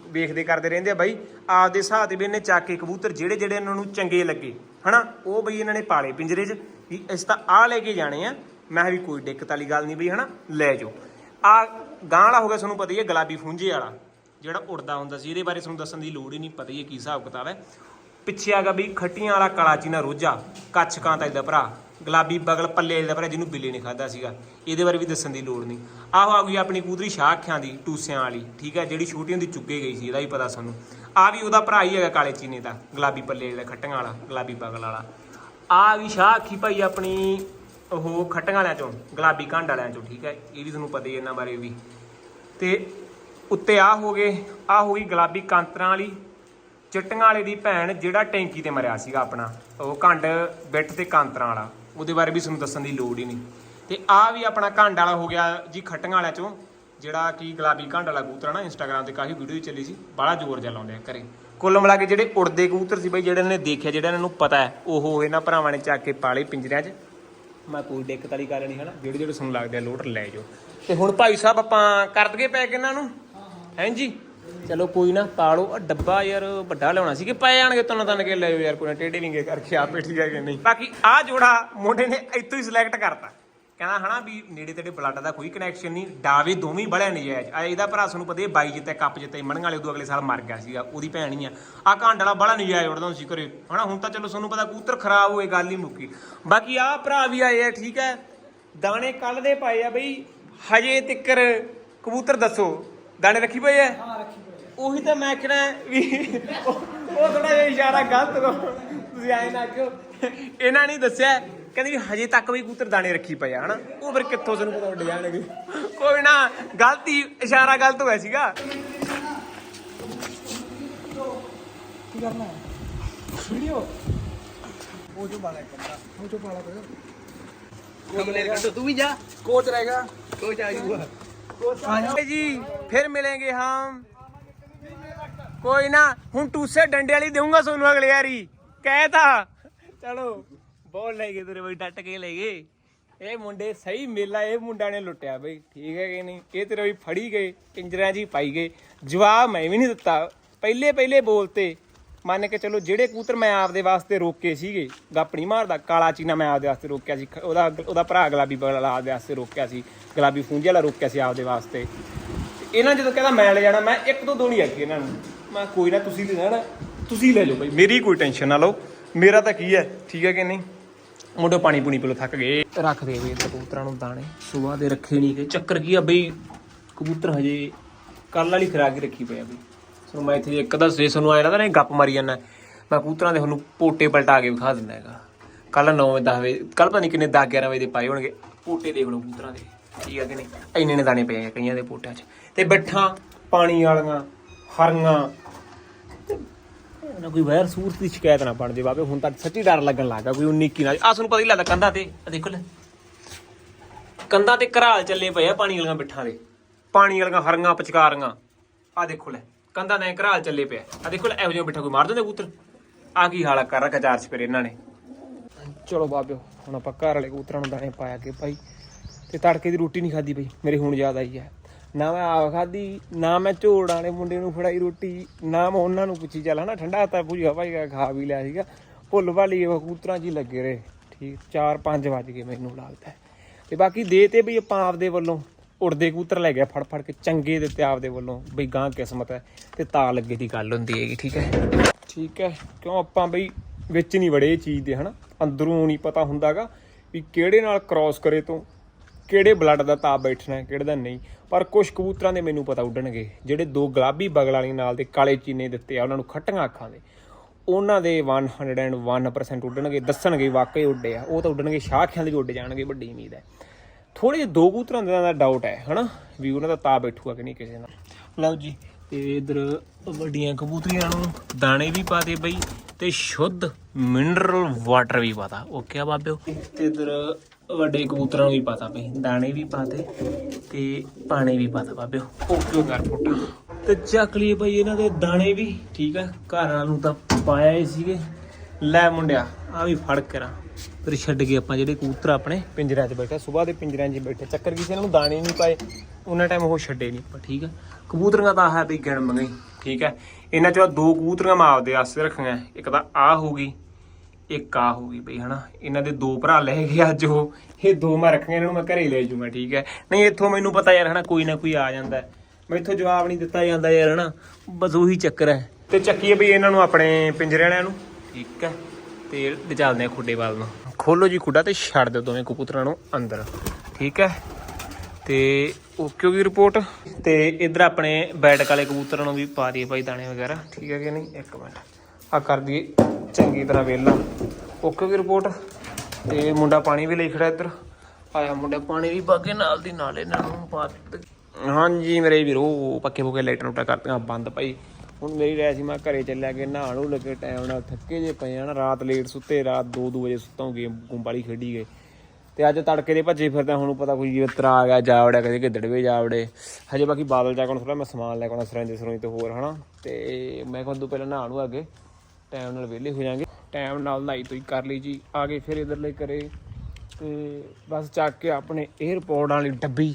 ਵੇਖਦੇ ਕਰਦੇ ਰਹਿੰਦੇ ਆ ਬਾਈ। ਆਪਦੇ ਹਿਸਾਬ ਤੇ ਵੀ ਇਹਨੇ ਚੱਕ ਕੇ ਕਬੂਤਰ ਜਿਹੜੇ ਜਿਹੜੇ ਇਹਨਾਂ ਨੂੰ ਚੰਗੇ ਲੱਗੇ, ਹਨਾ, ਉਹ ਬਈ ਇਹਨਾਂ ਨੇ ਪਾਲੇ ਪਿੰਜਰੇ 'ਚ, ਵੀ ਇਸ ਤਾਂ ਆ ਲੈ ਕੇ ਜਾਣੇ ਆ, ਮੈਂ ਕਿਹਾ ਵੀ ਕੋਈ ਦਿੱਕਤ ਵਾਲੀ ਗੱਲ ਨਹੀਂ ਬਈ, ਹਨਾ, ਲੈ ਜਾਓ। ਆ ਗਾਂ ਵਾਲਾ ਹੋ ਗਿਆ ਤੁਹਾਨੂੰ ਪਤਾ ਹੀ ਹੈ ਗੁਲਾਬੀ ਫੁੰਝੇ ਵਾਲਾ, ਜਿਹੜਾ ਉੜਦਾ ਹੁੰਦਾ ਸੀ, ਇਹਦੇ ਬਾਰੇ ਤੁਹਾਨੂੰ ਦੱਸਣ ਦੀ ਲੋੜ ਹੀ ਨਹੀਂ, ਪਤਾ ਹੀ ਹੈ ਕੀ ਹਿਸਾਬ ਕਿਤਾਬ ਹੈ। ਪਿੱਛੇ ਆਗਾ ਵੀ ਖੱਟੀਆਂ ਵਾਲਾ ਕਾਲਾ ਚੀਨਾ ਰੋਜਾ, ਕੱਛ ਕਾਂਤਾ ਇਹਦਾ ਭਰਾ, ਗੁਲਾਬੀ ਬਗਲ ਪੱਲੇ ਦਾ ਭਰਾ ਜਿਹਨੂੰ ਬਿੱਲੀ ਨੇ ਖਾਦਾ ਸੀਗਾ, ਇਹਦੇ ਬਾਰੇ ਵੀ ਦੱਸਣ ਦੀ ਲੋੜ ਨਹੀਂ। ਆਹੋ ਆ ਗਈ ਆਪਣੀ ਕੂਦਰੀ ਸ਼ਾਹ ਅੱਖਾਂ ਦੀ, ਟੂਸਿਆਂ ਵਾਲੀ, ਠੀਕ ਹੈ, ਜਿਹੜੀ ਛੋਟੀ ਹੁੰਦੀ ਚੁੱਕੇ ਗਈ ਸੀ, ਇਹਦਾ ਵੀ ਪਤਾ ਸਾਨੂੰ। ਆ ਵੀ ਉਹਦਾ ਭਰਾ ਹੀ ਹੈਗਾ ਕਾਲੇ ਚੀਨੇ ਦਾ, ਗੁਲਾਬੀ ਪੱਲੇ ਦਾ ਖੱਟੀਆਂ ਵਾਲਾ, ਗੁਲਾਬੀ ਬਗਲ ਵਾਲਾ। ਆ ਵੀ ਸ਼ਾਹ ਅੱਖੀ ਭਾਈ ਆਪਣੀ ਉਹ ਖੱਟਾਂ ਵਾਲਿਆਂ ਚੋਂ, ਗੁਲਾਬੀ ਘੰਡ ਵਾਲਿਆਂ ਚੋਂ, ਠੀਕ ਹੈ? ਇਹ ਵੀ ਤੁਹਾਨੂੰ ਪਤਾ ਹੀ ਹੈ ਇਹਨਾਂ ਬਾਰੇ ਵੀ। ਤੇ ਉੱਤੇ ਆ ਹੋ ਗਏ ਆ ਹੋ ਗਈ ਗੁਲਾਬੀ ਕਾਂਤਰਾਂ ਵਾਲੀ। ਚਿੱਟੀਆਂ ਵਾਲੇ ਦੀ ਭੈਣ ਜਿਹੜਾ ਟੈਂਕੀ ਤੇ ਮਰਿਆ ਸੀਗਾ ਆਪਣਾ, ਉਹ ਘੰਡ ਬਿੱਟ ਤੇ ਕਾਂਤਰਾਂ ਵਾਲਾ, ਉਹਦੇ ਬਾਰੇ ਵੀ ਤੁਹਾਨੂੰ ਦੱਸਣ ਦੀ ਲੋੜ ਹੀ ਨਹੀਂ। ਤੇ ਆ ਵੀ ਆਪਣਾ ਘੰਡ ਵਾਲਾ ਹੋ ਗਿਆ ਜੀ ਖੱਟੀਆਂ ਵਾਲਿਆਂ ਚੋਂ, ਜਿਹੜਾ ਕੀ ਗੁਲਾਬੀ ਘੰਡ ਵਾਲਾ ਕਬੂਤਰ ਨਾ ਇੰਸਟਾਗ੍ਰam ਤੇ ਕਾਫੀ ਵੀਡੀਓ ਚੱਲੀ ਸੀ ਬੜਾ ਜ਼ੋਰ ਜਿਹਾ ਲਾਉਂਦੇ ਆ ਘਰੇ। ਕੁੱਲ ਮਿਲਾ ਕੇ ਜਿਹੜੇ ਉੜਦੇ ਕਬੂਤਰ ਸੀ ਬਈ, ਜਿਹੜੇ ਇਹਨਾਂ ਨੇ ਦੇਖਿਆ, ਜਿਹੜਾ ਇਹਨਾਂ ਨੂੰ ਪਤਾ ਹੈ, ਉਹ ਇਹਨਾਂ ਭਰਾਵਾਂ ਨੇ ਚੱਕ ਕੇ ਪਾਲੇ ਪਿੰਜਰਿਆਂ 'ਚ। ਮੈਂ ਕੋਈ ਦਿੱਕਤ ਵਾਲੀ ਗੱਲ ਨਹੀਂ ਹਨਾ? ਜਿਹੜੇ ਜਿਹੜੇ ਤੁਹਾਨੂੰ ਲੱਗਦੇ ਆ ਲੋਟ ਲੈ ਜਾਓ। ਤੇ ਹੁਣ ਭਾਈ ਸਾਹਿਬ ਆਪਾਂ ਕਰ ਦਈਏ ਪੈਕ ਇਹਨਾਂ ਨੂੰ? ਹਾਂਜੀ ਚਲੋ ਕੋਈ ਨਾ ਪਾਲੋ ਆ ਡੱਬਾ ਯਾਰ ਵੱਡਾ ਲਿਆਉਣਾ ਸੀ ਕਿ ਪਏ ਆਣਗੇ ਤਨ ਤਨ ਕੇ? ਲੈ ਜਾਓ ਯਾਰ ਕੋਈ ਨਾ ਟੇਢੇ ਵਿੰਗੇ ਕਰਕੇ ਆਪੇ ਠੀਕ ਹੈ ਕਿ ਨਹੀਂ। ਬਾਕੀ ਆ ਜੋੜਾ ਮੁੰਡੇ ਨੇ ਇੱਥੋਂ ਹੀ ਸਿਲੈਕਟ ਕਰਤਾ। ਕਹਿੰਦਾ ਹਨਾ ਵੀ ਨੇੜੇ ਤੇੜੇ ਬਲੱਡ ਦਾ ਕੋਈ ਕਨੈਕਸ਼ਨ ਨਹੀਂ ਡਾਵੇ ਦੋਵੇਂ ਬੜਿਆ ਨਜਾਇਜ਼। ਆ ਇਹਦਾ ਭਰਾ ਤੁਹਾਨੂੰ ਪਤਾ ਇਹ ਬਾਈ ਜਿੱਤੇ ਕੱਪ ਜਿੱਤੇ ਮਣੀਆਂ ਵਾਲੇ ਉਦੋਂ ਅਗਲੇ ਸਾਲ ਮਰ ਗਿਆ ਸੀਗਾ ਉਹਦੀ ਭੈਣ ਹੀ ਆ। ਆ ਘਾਂਡ ਵਾਲਾ ਬੜਾ ਨਜਾਇਜ਼ ਉੜਦਾ ਹੁੰਦਾ ਸੀ ਘਰੇ। ਹਨਾ ਹੁਣ ਤਾਂ ਚਲੋ ਤੁਹਾਨੂੰ ਪਤਾ ਕਬੂਤਰ ਖਰਾਬ ਹੋਏ ਗੱਲ ਹੀ ਮੁੱਕੀ। ਬਾਕੀ ਆ ਭਰਾ ਵੀ ਆਏ ਆ ਠੀਕ ਹੈ। ਦਾਣੇ ਕੱਲ ਦੇ ਪਾਏ ਆ ਬਈ ਹਜੇ ਤਿੱਕਰ ਕਬੂਤਰ ਦੱਸੋ ਦਾਣੇ ਰੱਖੀ ਪਏ ਆ? ਹਾਂ ਰੱਖੀ ਪਈ ਉਹੀ ਤਾਂ ਮੈਂ ਕਹਿਣਾ ਵੀ ਉਹ ਥੋੜਾ ਜਿਹਾ ਇਸ਼ਾਰਾ ਗਲਤ ਕਰੋ। ਤੁਸੀਂ ਆਏ ਨਾ ਕਿਉਂ ਇਹਨਾਂ ਨੇ ਦੱਸਿਆ ਕਹਿੰਦੇ ਵੀ ਹਜੇ ਤੱਕ ਵੀ ਕਬੂਤਰ ਦਾਣੇ ਰੱਖੀ ਪਏ ਆ ਹਨਾ? ਉਹ ਫਿਰ ਕਿੱਥੋਂ ਸਾਨੂੰ ਪਤਾ ਉੱਡ ਜਾਣਗੇ? ਕੋਈ ਨਾ ਗਲਤੀ ਇਸ਼ਾਰਾ ਗਲਤ ਹੋਇਆ ਸੀਗਾ। ਕੀ ਕਰਨਾ ਹੈ ਵੀਡੀਓ ਉਹ ਜੋ ਬਾਲਾ ਕਰਦਾ ਉਹ ਜੋ ਬਾਲਾ ਕਰਦਾ ਤੂੰ ਵੀ ਜਾ ਕੋਚ ਰਹੇਗਾ ਕੋਚ ਆ ਜੂਗਾ ਓਕੇ ਜੀ ਫਿਰ ਮਿਲਾਂਗੇ ਹਮ ਕੋਈ ਨਾ ਹੁਣ ਟੂਸੇ ਡੰਡੇ ਵਾਲੀ ਦੇਊਂਗਾ ਤੁਹਾਨੂੰ ਅਗਲੇ ਵਾਰੀ। ਕਹਿਤਾ। ਚਲੋ। ਬਹੁਤ ਲੈ ਗਏ ਤੇਰੇ ਬਈ, ਡੱਟ ਕੇ ਲੈ ਗਏ। ਇਹ ਮੁੰਡੇ ਸਹੀ ਮੇਲਾ, ਇਹ ਮੁੰਡਾ ਨੇ ਲੁੱਟਿਆ ਬਈ, ਠੀਕ ਹੈ ਕਿ ਨਹੀਂ? ਇਹ ਤੇਰੇ ਵੀ ਫੜੀ ਗਏ, ਪਿੰਜਰਿਆਂ 'ਚ ਹੀ ਪਾਈ ਗਏ। ਜਵਾਬ ਮੈਂ ਵੀ ਨਹੀਂ ਦਿੱਤਾ। ਪਹਿਲੇ ਪਹਿਲੇ ਬੋਲਤੇ। ਮੰਨ ਕੇ ਚਲੋ, ਜਿਹੜੇ ਕੂਤਰ ਮੈਂ ਆਪਦੇ ਵਾਸਤੇ ਰੋਕੇ ਸੀਗੇ, ਗੱਪ ਨਹੀਂ ਮਾਰਦਾ, ਕਾਲਾ ਚੀਨਾ ਮੈਂ ਆਪਦੇ ਵਾਸਤੇ ਰੋਕਿਆ ਸੀ ਉਹਦਾ ਉਹਦਾ ਭਰਾ ਗੁਲਾਬੀ ਬਗਲਾ ਆਪਦੇ ਵਾਸਤੇ ਰੋਕਿਆ ਸੀ, ਗੁਲਾਬੀ ਫੂੰਜੇ ਵਾਲਾ ਰੋਕਿਆ ਸੀ ਆਪਦੇ ਵਾਸਤੇ। ਤੇ ਇਹਨਾਂ ਜਦੋਂ ਕਹਿੰਦਾ ਮੈਂ ਲੈ ਜਾਣਾ, ਮੈਂ ਇੱਕ ਤੋਂ ਦੋ ਨਹੀਂ ਆਖੀ ਇਹਨਾਂ ਨੂੰ। ਮੈਂ ਕੋਈ ਨਾ ਤੁਸੀਂ ਲੈ ਜਾਣਾ, ਤੁਸੀਂ ਲੈ ਲਓ ਬਈ, ਮੇਰੀ ਕੋਈ ਟੈਨਸ਼ਨ ਨਾ ਲਓ। ਮੇਰਾ ਤਾਂ ਕੀ ਹੈ, ਠੀਕ ਹੈ ਕਿ ਨਹੀਂ? ਮੁੰਡੇ ਪਾਣੀ ਪੂਣੀ ਪਿਲੋ ਥੱਕ ਗਏ। ਰੱਖ ਦੇ ਵੀ ਕਬੂਤਰਾਂ ਨੂੰ ਦਾਣੇ। ਸਵੇਰ ਦੇ ਰੱਖੇ ਨਹੀਂ ਗਏ। ਚੱਕਰ ਕੀ ਆ ਬਈ ਕਬੂਤਰ ਹਜੇ ਕੱਲ ਵਾਲੀ ਖਰਾਕ ਹੀ ਰੱਖੀ ਪਈ ਆ ਬਈ। ਸੋ ਮੈਂ ਇੱਥੇ ਇੱਕ ਦਾ ਸੇ ਸਾਨੂੰ ਆਇਆ ਨਾ ਗੱਪ ਮਾਰੀ ਜਾਂਦਾ। ਮੈਂ ਕਬੂਤਰਾਂ ਦੇ ਤੁਹਾਨੂੰ ਪੋਟੇ ਪਲਟਾ ਕੇ ਵਿਖਾ ਦਿੰਦਾ ਹੈਗਾ। ਕੱਲ 9 ਵਜੇ 10 ਵਜੇ ਕੱਲ ਪਤਾ ਨਹੀਂ ਕਿੰਨੇ 10 11 ਵਜੇ ਦੇ ਪਾਏ ਹੋਣਗੇ। ਪੋਟੇ ਦੇਖ ਲਓ ਕਬੂਤਰਾਂ ਦੇ ਠੀਕ ਆ ਕਿ ਨਹੀਂ? ਇੰਨੇ ਨੇ ਦਾਣੇ ਪਏ ਆ ਕਈਆਂ ਦੇ ਪੋਟਿਆਂ 'ਚ। ਤੇ ਬੱਠਾਂ ਪਾਣੀ ਵਾਲੀਆਂ ਹਰੀਆਂ ਨਾ ਕੋਈ ਵਾਇਰ ਸੂਰਤ ਦੀ ਸ਼ਿਕਾਇਤ ਨਾ ਬਣ ਜੇ ਬਾਬੇ, ਹੁਣ ਤਾਂ ਸੱਚੀ ਡਰ ਲੱਗਣ ਲੱਗਾ ਕੋਈ 19 ਕੀ ਨਾਲ। ਆ ਤੁਹਾਨੂੰ ਪਤਾ ਹੀ ਲੱਗਦਾ ਕੰਧਾਂ ਤੇ ਆ ਦੇਖੋ ਲੈ। ਕੰਧਾਂ ਤੇ ਘਰਾਲ ਚੱਲੇ ਪਏ ਆ ਪਾਣੀ ਵਾਲੀਆਂ ਬਿੱਠਾਂ ਦੇ। ਪਾਣੀ ਵਾਲੀਆਂ ਹਰੀਆਂ ਪਚਕਾਰੀਆਂ। ਆ ਦੇਖੋ ਲੈ, ਕੰਧਾਂ ਦੇ ਘਰਾਲ ਚੱਲੇ ਪਿਆ। ਆ ਦੇਖੋ ਲੈ, ਇਹੋ ਜਿਹਾ ਬਿੱਠਾ ਕੋਈ ਮਾਰ ਦਿੰਦੇ ਕਬੂਤਰ? ਆ ਕੀ ਹਾਲ ਕਰ ਰੱਖਿਆ ਚਾਰ ਚਪੇਰੇ ਇਹਨਾਂ ਨੇ? ਚਲੋ ਬਾਬਿਓ ਹੁਣ ਆਪਾਂ ਘਰ ਵਾਲੇ ਕਬੂਤਰਾਂ ਨੂੰ ਦਾਣੇ ਪਾਇਆ ਕੇ ਭਾਈ, ਤੇ ਤੜਕੇ ਦੀ ਰੋਟੀ ਨਹੀਂ ਖਾਦੀ ਬਈ ਮੇਰੇ ਹੁਣ ਯਾਦ ਆਈ ਹੈ ਨਾ ਮੈਂ ਆਪ ਖਾਦੀ ਨਾ ਮੈਂ ਝੋੜ ਵਾਲੇ ਮੁੰਡੇ ਨੂੰ ਫੜਾਈ ਰੋਟੀ, ਨਾ ਮੈਂ ਉਹਨਾਂ ਨੂੰ ਪੁੱਛੀ, ਚੱਲ ਹਨਾ, ਠੰਡਾ ਤਾਂ ਭੁਜੀਆ ਭਾਈ ਖਾ ਵੀ ਲਿਆ ਸੀਗਾ। ਭੁੱਲ ਭਾਲੀ ਉਹ ਕਬੂਤਰਾਂ 'ਚ ਹੀ ਲੱਗੇ ਰਹੇ, ਠੀਕ 4-5 ਵੱਜ ਗਏ ਮੈਨੂੰ ਲੱਗਦਾ ਤੇ ਬਾਕੀ ਦੇ ਤੇ ਵੀ ਆਪਾਂ ਆਪਦੇ ਵੱਲੋਂ ਉੜਦੇ ਕਬੂਤਰ ਲੈ ਗਿਆ ਫੜ ਫੜ ਕੇ ਚੰਗੇ ਦਿੱਤੇ ਆਪਦੇ ਵੱਲੋਂ ਬਈ ਗਾਂ ਕਿਸਮਤ ਹੈ ਤੇ ਤਾਂ ਲੱਗੇ ਦੀ ਗੱਲ ਹੁੰਦੀ ਹੈਗੀ, ਠੀਕ ਹੈ। ਠੀਕ ਹੈ, ਕਿਉਂ ਆਪਾਂ ਬਈ ਵਿੱਚ ਨਹੀਂ ਵੜੇ ਇਹ ਚੀਜ਼ ਦੇ, ਹਨਾ? ਅੰਦਰੋਂ ਨਹੀਂ ਪਤਾ ਹੁੰਦਾਗਾ ਵੀ ਕਿਹੜੇ ਨਾਲ ਕ੍ਰਾਸ ਕਰੇ ਤੋਂ, ਕਿਹੜੇ ਬਲੱਡ ਦਾ ਤਾਪ ਬੈਠਣਾ ਹੈ, ਕਿਹੜੇ ਦਾ ਨਹੀਂ। ਪਰ ਕੁਝ ਕਬੂਤਰਾਂ ਦੇ ਮੈਨੂੰ ਪਤਾ ਉੱਡਣਗੇ, ਜਿਹੜੇ ਦੋ ਗੁਲਾਬੀ ਬਗਲ ਵਾਲੀ ਨਾਲ ਦੇ ਕਾਲੇ ਚੀਨੇ ਦਿੱਤੇ ਆ, ਉਹਨਾਂ ਨੂੰ ਖੱਟੀਆਂ ਅੱਖਾਂ ਦੇ। ਉਹਨਾਂ ਦੇ 101% ਉੱਡਣਗੇ, ਦੱਸਣਗੇ ਵਾਕਈ ਉੱਡੇ ਆ। ਉਹ ਤਾਂ ਉੱਡਣਗੇ, ਸ਼ਾਖਿਆਂ ਦੇ ਉੱਡ ਜਾਣਗੇ, ਵੱਡੀ ਉਮੀਦ ਹੈ। ਥੋੜੇ ਜਿਹੇ ਦੋ ਕਬੂਤਰਾਂ ਦਾ ਦਾ ਡਾਊਟ ਹੈ, ਹਨਾ? ਵੀ ਉਹਨਾਂ ਦਾ ਤਾ ਬੈਠੂਗਾ ਕਿ ਨਹੀਂ ਕਿਸੇ ਨਾਲ। ਲਓ ਜੀ, ਤੇ ਇਧਰ ਵੱਡੀਆਂ ਕਬੂਤਰੀਆਂ ਨੂੰ ਦਾਣੇ ਵੀ ਪਾਦੇ ਬਈ, ਤੇ ਸ਼ੁੱਧ ਮਿਨਰਲ ਵਾਟਰ ਵੀ ਪਾਤਾ ਓਕੇ ਆ ਬਾਬਿਓ? ਤੇ ਇਧਰ ਵੱਡੇ ਕਬੂਤਰਾਂ ਨੂੰ ਵੀ ਪਾਤਾ ਬਈ ਦਾਣੇ ਵੀ ਪਾਤੇ ਤੇ ਪਾਣੀ ਵੀ ਪਾਤਾ ਬਾਬਿਓ ਓਕੇ ਕਰ ਫੋਟਾ। ਤੇ ਚੱਕ ਲਈ ਬਈ ਇਹਨਾਂ ਦੇ ਦਾਣੇ ਵੀ ਠੀਕ ਆ? ਘਰਾਂ ਨੂੰ ਤਾਂ ਪਾਇਆ ਹੀ ਸੀਗੇ। ਲੈ ਮੁੰਡਿਆ। ਆ ਵੀ ਫੜ ਕਰਾਂ ਫਿਰ ਛੱਡ ਕੇ ਆਪਾਂ ਜਿਹੜੇ ਕਬੂਤਰ ਆਪਣੇ ਪਿੰਜਰਿਆਂ 'ਚ ਬੈਠੇ ਸਵੇਰ ਦੇ ਪਿੰਜਰਿਆਂ 'ਚ ਬੈਠੇ ਚੱਕਰ ਕਿਸੇ ਨੂੰ ਦਾਣੇ ਨਹੀਂ ਪਾਏ। ਉਹਨਾਂ ਟਾਈਮ ਉਹ ਛੱਡੇ ਨਹੀਂ ਆਪਾਂ ਠੀਕ ਆ? ਕਬੂਤਰੀਆਂ ਤਾਂ ਹੈ ਵੀ ਗਿਣ ਮੰਗਈ ਠੀਕ ਹੈ ਇਹਨਾਂ 'ਚੋਂ ਦੋ ਕਬੂਤਰੀਆਂ ਮੈਂ ਆਪਦੇ ਆਸਤੇ ਰੱਖੀਆਂ। ਇੱਕ ਤਾਂ ਆ ਹੋ ਗਈ ਇੱਕ ਆ ਹੋ ਗਈ ਬਈ, ਹਨਾ? ਇਹਨਾਂ ਦੇ ਦੋ ਭਰਾ ਲੈ ਗਏ ਅੱਜ ਉਹ। ਇਹ ਦੋ ਮੈਂ ਰੱਖੀਆਂ, ਇਹਨਾਂ ਨੂੰ ਮੈਂ ਘਰੇ ਲੈ ਜੂਗਾ ਠੀਕ ਹੈ? ਨਹੀਂ, ਇੱਥੋਂ ਮੈਨੂੰ ਪਤਾ ਯਾਰ, ਹਨਾ, ਕੋਈ ਨਾ ਕੋਈ ਆ ਜਾਂਦਾ ਹੈ। ਮੈਥੋਂ ਜਵਾਬ ਨਹੀਂ ਦਿੱਤਾ ਜਾਂਦਾ ਯਾਰ, ਹਨਾ? ਬਸ ਉਹੀ ਚੱਕਰ ਹੈ। ਤੇ ਚੱਕੀਏ ਬਈ ਇਹਨਾਂ ਨੂੰ ਆਪਣੇ ਪਿੰਜਰੇ ਵਾਲਿਆਂ ਨੂੰ। ਠੀਕ ਹੈ? ਤੇ ਤੇ ਚੱਲਦੇ ਆ ਖੁੱਡੇ ਵੱਲ ਨੂੰ। ਖੋਲੋ ਜੀ ਖੁੱਡਾ ਤੇ ਛੱਡ ਦਿਓ ਦੋਵੇਂ ਕਬੂਤਰਾਂ ਨੂੰ ਅੰਦਰ। ਠੀਕ ਹੈ? ਤੇ ਓਕੇ ਹੋ ਗਈ ਰਿਪੋਰਟ। ਤੇ ਇਧਰ ਆਪਣੇ ਬੈਡਕ ਵਾਲੇ ਕਬੂਤਰਾਂ ਨੂੰ ਵੀ ਪਾ ਦਈਏ ਭਾਈ ਦਾਣੇ ਵਗੈਰਾ। ਠੀਕ ਹੈ ਕਿ ਨਹੀਂ? ਇੱਕ ਮਿੰਟ। ਆ ਕਰ ਦਈਏ ਚੰਗੀ ਤਰ੍ਹਾਂ ਵੇਲਾ। ਓਕੇ ਹੋ ਰਿਪੋਰਟ। ਤੇ ਮੁੰਡਾ ਪਾਣੀ ਵੀ ਲਈ ਖੜਾ ਇੱਧਰ। ਆਇਆ ਮੁੰਡਾ ਪਾਣੀ ਵੀ ਪਾ ਕੇ ਨਾਲ ਦੀ ਨਾਲ ਇਹਨਾਂ ਨੂੰ ਪਾ ਹਾਂਜੀ ਮੇਰੇ ਵੀਰੋ ਪੱਕੇ ਪੁੱਕੇ ਲਾਈਟਾਂ ਉਟਾ ਕਰਤੀਆਂ, ਬੰਦ ਭਾਈ ਹੁਣ ਮੇਰੀ ਰਹਿ ਸੀ, ਮੈਂ ਘਰੇ ਚੱਲਿਆ ਕੇ ਨਹਾਣ ਨੂੰ ਲੱਗੇ ਟਾਈਮ ਨਾਲ ਥੱਕੇ ਜੇ ਪਏ ਆ ਨਾ, ਰਾਤ ਲੇਟ ਸੁੱਤੇ, ਰਾਤ 2-2 ਵਜੇ ਸੁੱਤਾ ਗੇਮ ਗੁੰਬਾਲੀ ਖੇਡੀ ਗਏ। ਤੇ ਅੱਜ ਤੜਕੇ ਦੇ ਭੱਜੇ ਫਿਰਦਾ ਹੁਣ ਪਤਾ ਕੋਈ ਜਿੱਤਰਾ ਆ ਗਿਆ, ਜਾ ਵੜਿਆ, ਕਦੇ ਗਿੱਦੜਵੇ ਜਾ ਵੜੇ। ਹਜੇ ਬਾਕੀ ਬਾਦਲ ਜਾ ਕੇ ਥੋੜਾ ਮੈਂ ਸਮਾਨ ਲੈ ਕੇ ਆਉਣਾ ਸਰੰਜ ਸਰੋਂ ਤੇ ਹੋਰ, ਹਨਾ। ਤੇ ਮੈਂ ਕਿਹਾ ਉਦੋਂ ਪਹਿਲਾਂ ਨਹਾਣ ਨੂੰ ਅੱਗੇ। ਟਾਈਮ ਨਾਲ ਵਿਹਲੇ ਹੋ ਜਾਾਂਗੇ। ਟਾਈਮ ਨਾਲ ਨਹਾਈ ਤੋਈ ਕਰ ਲਈ ਜੀ। ਆ ਗਏ ਫਿਰ ਇਧਰਲੇ ਕਰੇ ਤੇ ਬਸ ਚੱਕ ਕੇ ਆਪਣੇ 에어ਪੋਰਟ ਵਾਲੀ ਡੱਬੀ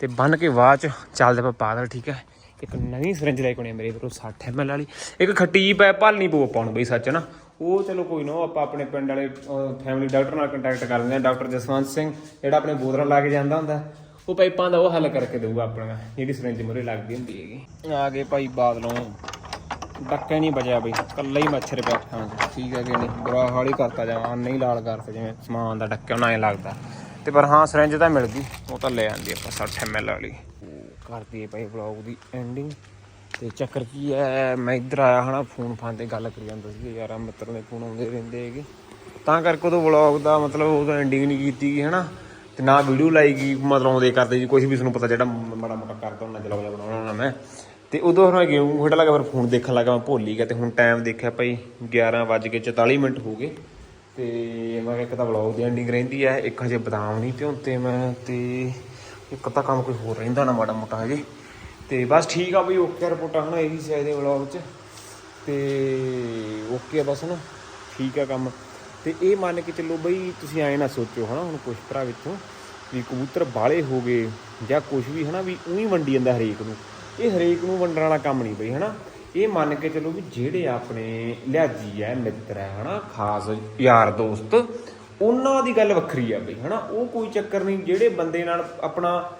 ਤੇ ਬੰਨ ਕੇ ਬਾਅਦ ਚ ਚੱਲਦੇ ਪਾ ਪਾਦਲ ਠੀਕ ਹੈ? ਇੱਕ ਨਵੀਂ ਸਿਰੰਜ ਲੈ ਕੇ ਆਉਣੀ ਆ ਮੇਰੇ ਵੀਰੋ 60 ml ਵਾਲੀ। ਇੱਕ ਖੱਟੀ ਪੈ ਭਾਲਣੀ ਪਊ ਆਪਾਂ ਨੂੰ ਬਈ ਸੱਚ ਨਾ ਉਹ ਚਲੋ ਕੋਈ ਨਾ, ਉਹ ਆਪਾਂ ਆਪਣੇ ਪਿੰਡ ਵਾਲੇ ਫੈਮਿਲੀ ਡਾਕਟਰ ਨਾਲ ਕੰਟੈਕਟ ਕਰ ਲੈਂਦੇ ਆ ਡਾਕਟਰ ਜਸਵੰਤ ਸਿੰਘ, ਜਿਹੜਾ ਆਪਣੇ ਬੋਤਲਾਂ ਲਾ ਕੇ ਜਾਂਦਾ ਹੁੰਦਾ। ਉਹ ਪਾਈਪਾਂ ਦਾ ਉਹ ਹੱਲ ਕਰਕੇ ਦੇਊਗਾ ਆਪਣਾ ਜਿਹੜੀ ਸਿਰੰਜ ਮੁਰੇ ਲੱਗਦੀ ਹੁੰਦੀ ਹੈਗੀ। ਆ ਗਏ ਭਾਈ ਬਾਦਲੋਂ। ਡੱਕੇ ਨਹੀਂ ਬਜਿਆ ਬਈ ਕੱਲਾ ਹੀ ਮੱਛਰ ਬੈਠਾ ਹਾਂ ਠੀਕ ਹੈ ਕਿ ਨਹੀਂ? ਬੁਰਾ ਹਾਲ ਹੀ ਕਰਤਾ ਜਾਵਾਂ ਨਹੀਂ ਲਾਲ ਕਰਤਾ ਜਿਵੇਂ ਸਮਾਨ ਦਾ ਡੱਕਿਆ ਉਹਨਾਂ ਐ ਲੱਗਦਾ। ਤੇ ਪਰ ਹਾਂ ਸਿਰੰਜ ਤਾਂ ਮਿਲ ਗਈ ਉਹ ਤਾਂ ਲੈ ਆਂਦੀ ਆਪਾਂ 60 ml ਵਾਲੀ। ਕਰਦੀ ਹੈ ਭਾਈ ਵਲੌਗ ਦੀ ਐਂਡਿੰਗ ਤੇ ਚੱਕਰ ਕੀ ਹੈ ਮੈਂ ਇੱਧਰ ਆਇਆ ਹਨਾ ਫੋਨ ਫਾਨ ਤੇ ਗੱਲ ਕਰੀ ਜਾਂਦਾ ਸੀ ਯਾਰ ਮਿੱਤਰ ਦੇ ਫੋਨ ਆਉਂਦੇ ਰਹਿੰਦੇ ਹੈਗੇ। ਤਾਂ ਕਰਕੇ ਉਹ ਵਲੌਗ ਦਾ ਮਤਲਬ ਉਹਦਾ ਐਂਡਿੰਗ ਨਹੀਂ ਕੀਤੀ ਗਈ ਹਨਾ। ਤੇ ਨਾ ਵੀਡੀਓ ਲਾਈ ਗਈ ਮਤਲਬ ਆਉਂਦੇ ਕਰਦੇ ਜੀ ਕੁਝ ਵੀ ਤੁਹਾਨੂੰ ਪਤਾ ਜਿਹੜਾ ਮਾੜਾ ਮੋਟਾ ਕਰਦਾ ਹੁੰਦਾ ਚਲੋ ਬਣਾਉਣਾ ਮੈਂ। ਤੇ ਉਦੋਂ ਹੁਣ ਗੇਮ ਖੇਡਣ ਲੱਗਾ, ਫਿਰ ਫੋਨ ਦੇਖਣ ਲੱਗਾ, ਮੈਂ ਭੁੱਲ ਹੀ ਗਿਆ ਤੇ ਹੁਣ ਟਾਈਮ ਦੇਖਿਆ ਭਾਈ 11 ਵੱਜ ਕੇ 44 ਮਿੰਟ ਹੋ ਗਏ। ਤੇ ਮੈਂ ਕਿਹਾ ਇੱਕ ਤਾਂ ਵਲੌਗ ਦੀ ਐਂਡਿੰਗ ਰਹਿੰਦੀ ਹੈ ਇੱਕ ਹਜੇ ਬਦਾਮ ਨਹੀਂ ਭਿਉਂਤੇ ਮੈਂ ਤੇ ਇੱਕ ਤਾਂ ਕੰਮ ਕੋਈ ਹੋਰ ਰਹਿੰਦਾ ਨਾ ਮਾੜਾ ਮੋਟਾ ਹਜੇ। ਤੇ ਬਸ ਠੀਕ ਆ ਬਈ ਓਕੇ ਰਿਪੋਰਟਾਂ ਹਨਾ ਇਹੀ ਸੀ ਇਹਦੇ ਵਲੌਗ 'ਚ ਤੇ ਓਕੇ ਆ ਬਸ ਨਾ ਠੀਕ ਆ ਕੰਮ। ਤੇ ਇਹ ਮੰਨ ਕੇ ਚੱਲੋ ਬਈ, ਤੁਸੀਂ ਐਂ ਨਾ ਸੋਚੋ ਹਨਾ, ਹੁਣ ਕੁਝ ਭਰਾ ਵਿੱਚੋਂ ਵੀ ਕਬੂਤਰ ਬਾਲੇ ਹੋ ਗਏ ਜਾਂ ਕੁਝ ਵੀ ਹਨਾ, ਵੀ ਉਹੀ ਵੰਡੀ ਜਾਂਦਾ ਹਰੇਕ ਨੂੰ। ਇਹ ਹਰੇਕ ਨੂੰ ਵੰਡਣ ਵਾਲਾ ਕੰਮ ਨਹੀਂ ਬਈ, ਹਨਾ? ਇਹ ਮੰਨ ਕੇ ਚਲੋ ਵੀ ਜਿਹੜੇ ਆਪਣੇ ਲਿਆਜੀ ਹੈ ਮਿੱਤਰ ਹੈ ਹਨਾ? ਖਾਸ ਯਾਰ ਦੋਸਤ, ਉਹਨਾਂ ਦੀ ਗੱਲ ਵੱਖਰੀ ਆ ਬਈ, ਹਨਾ? ਉਹ ਕੋਈ ਚੱਕਰ ਨਹੀਂ, ਜਿਹੜੇ ਬੰਦੇ ਨਾਲ ਆਪਣਾ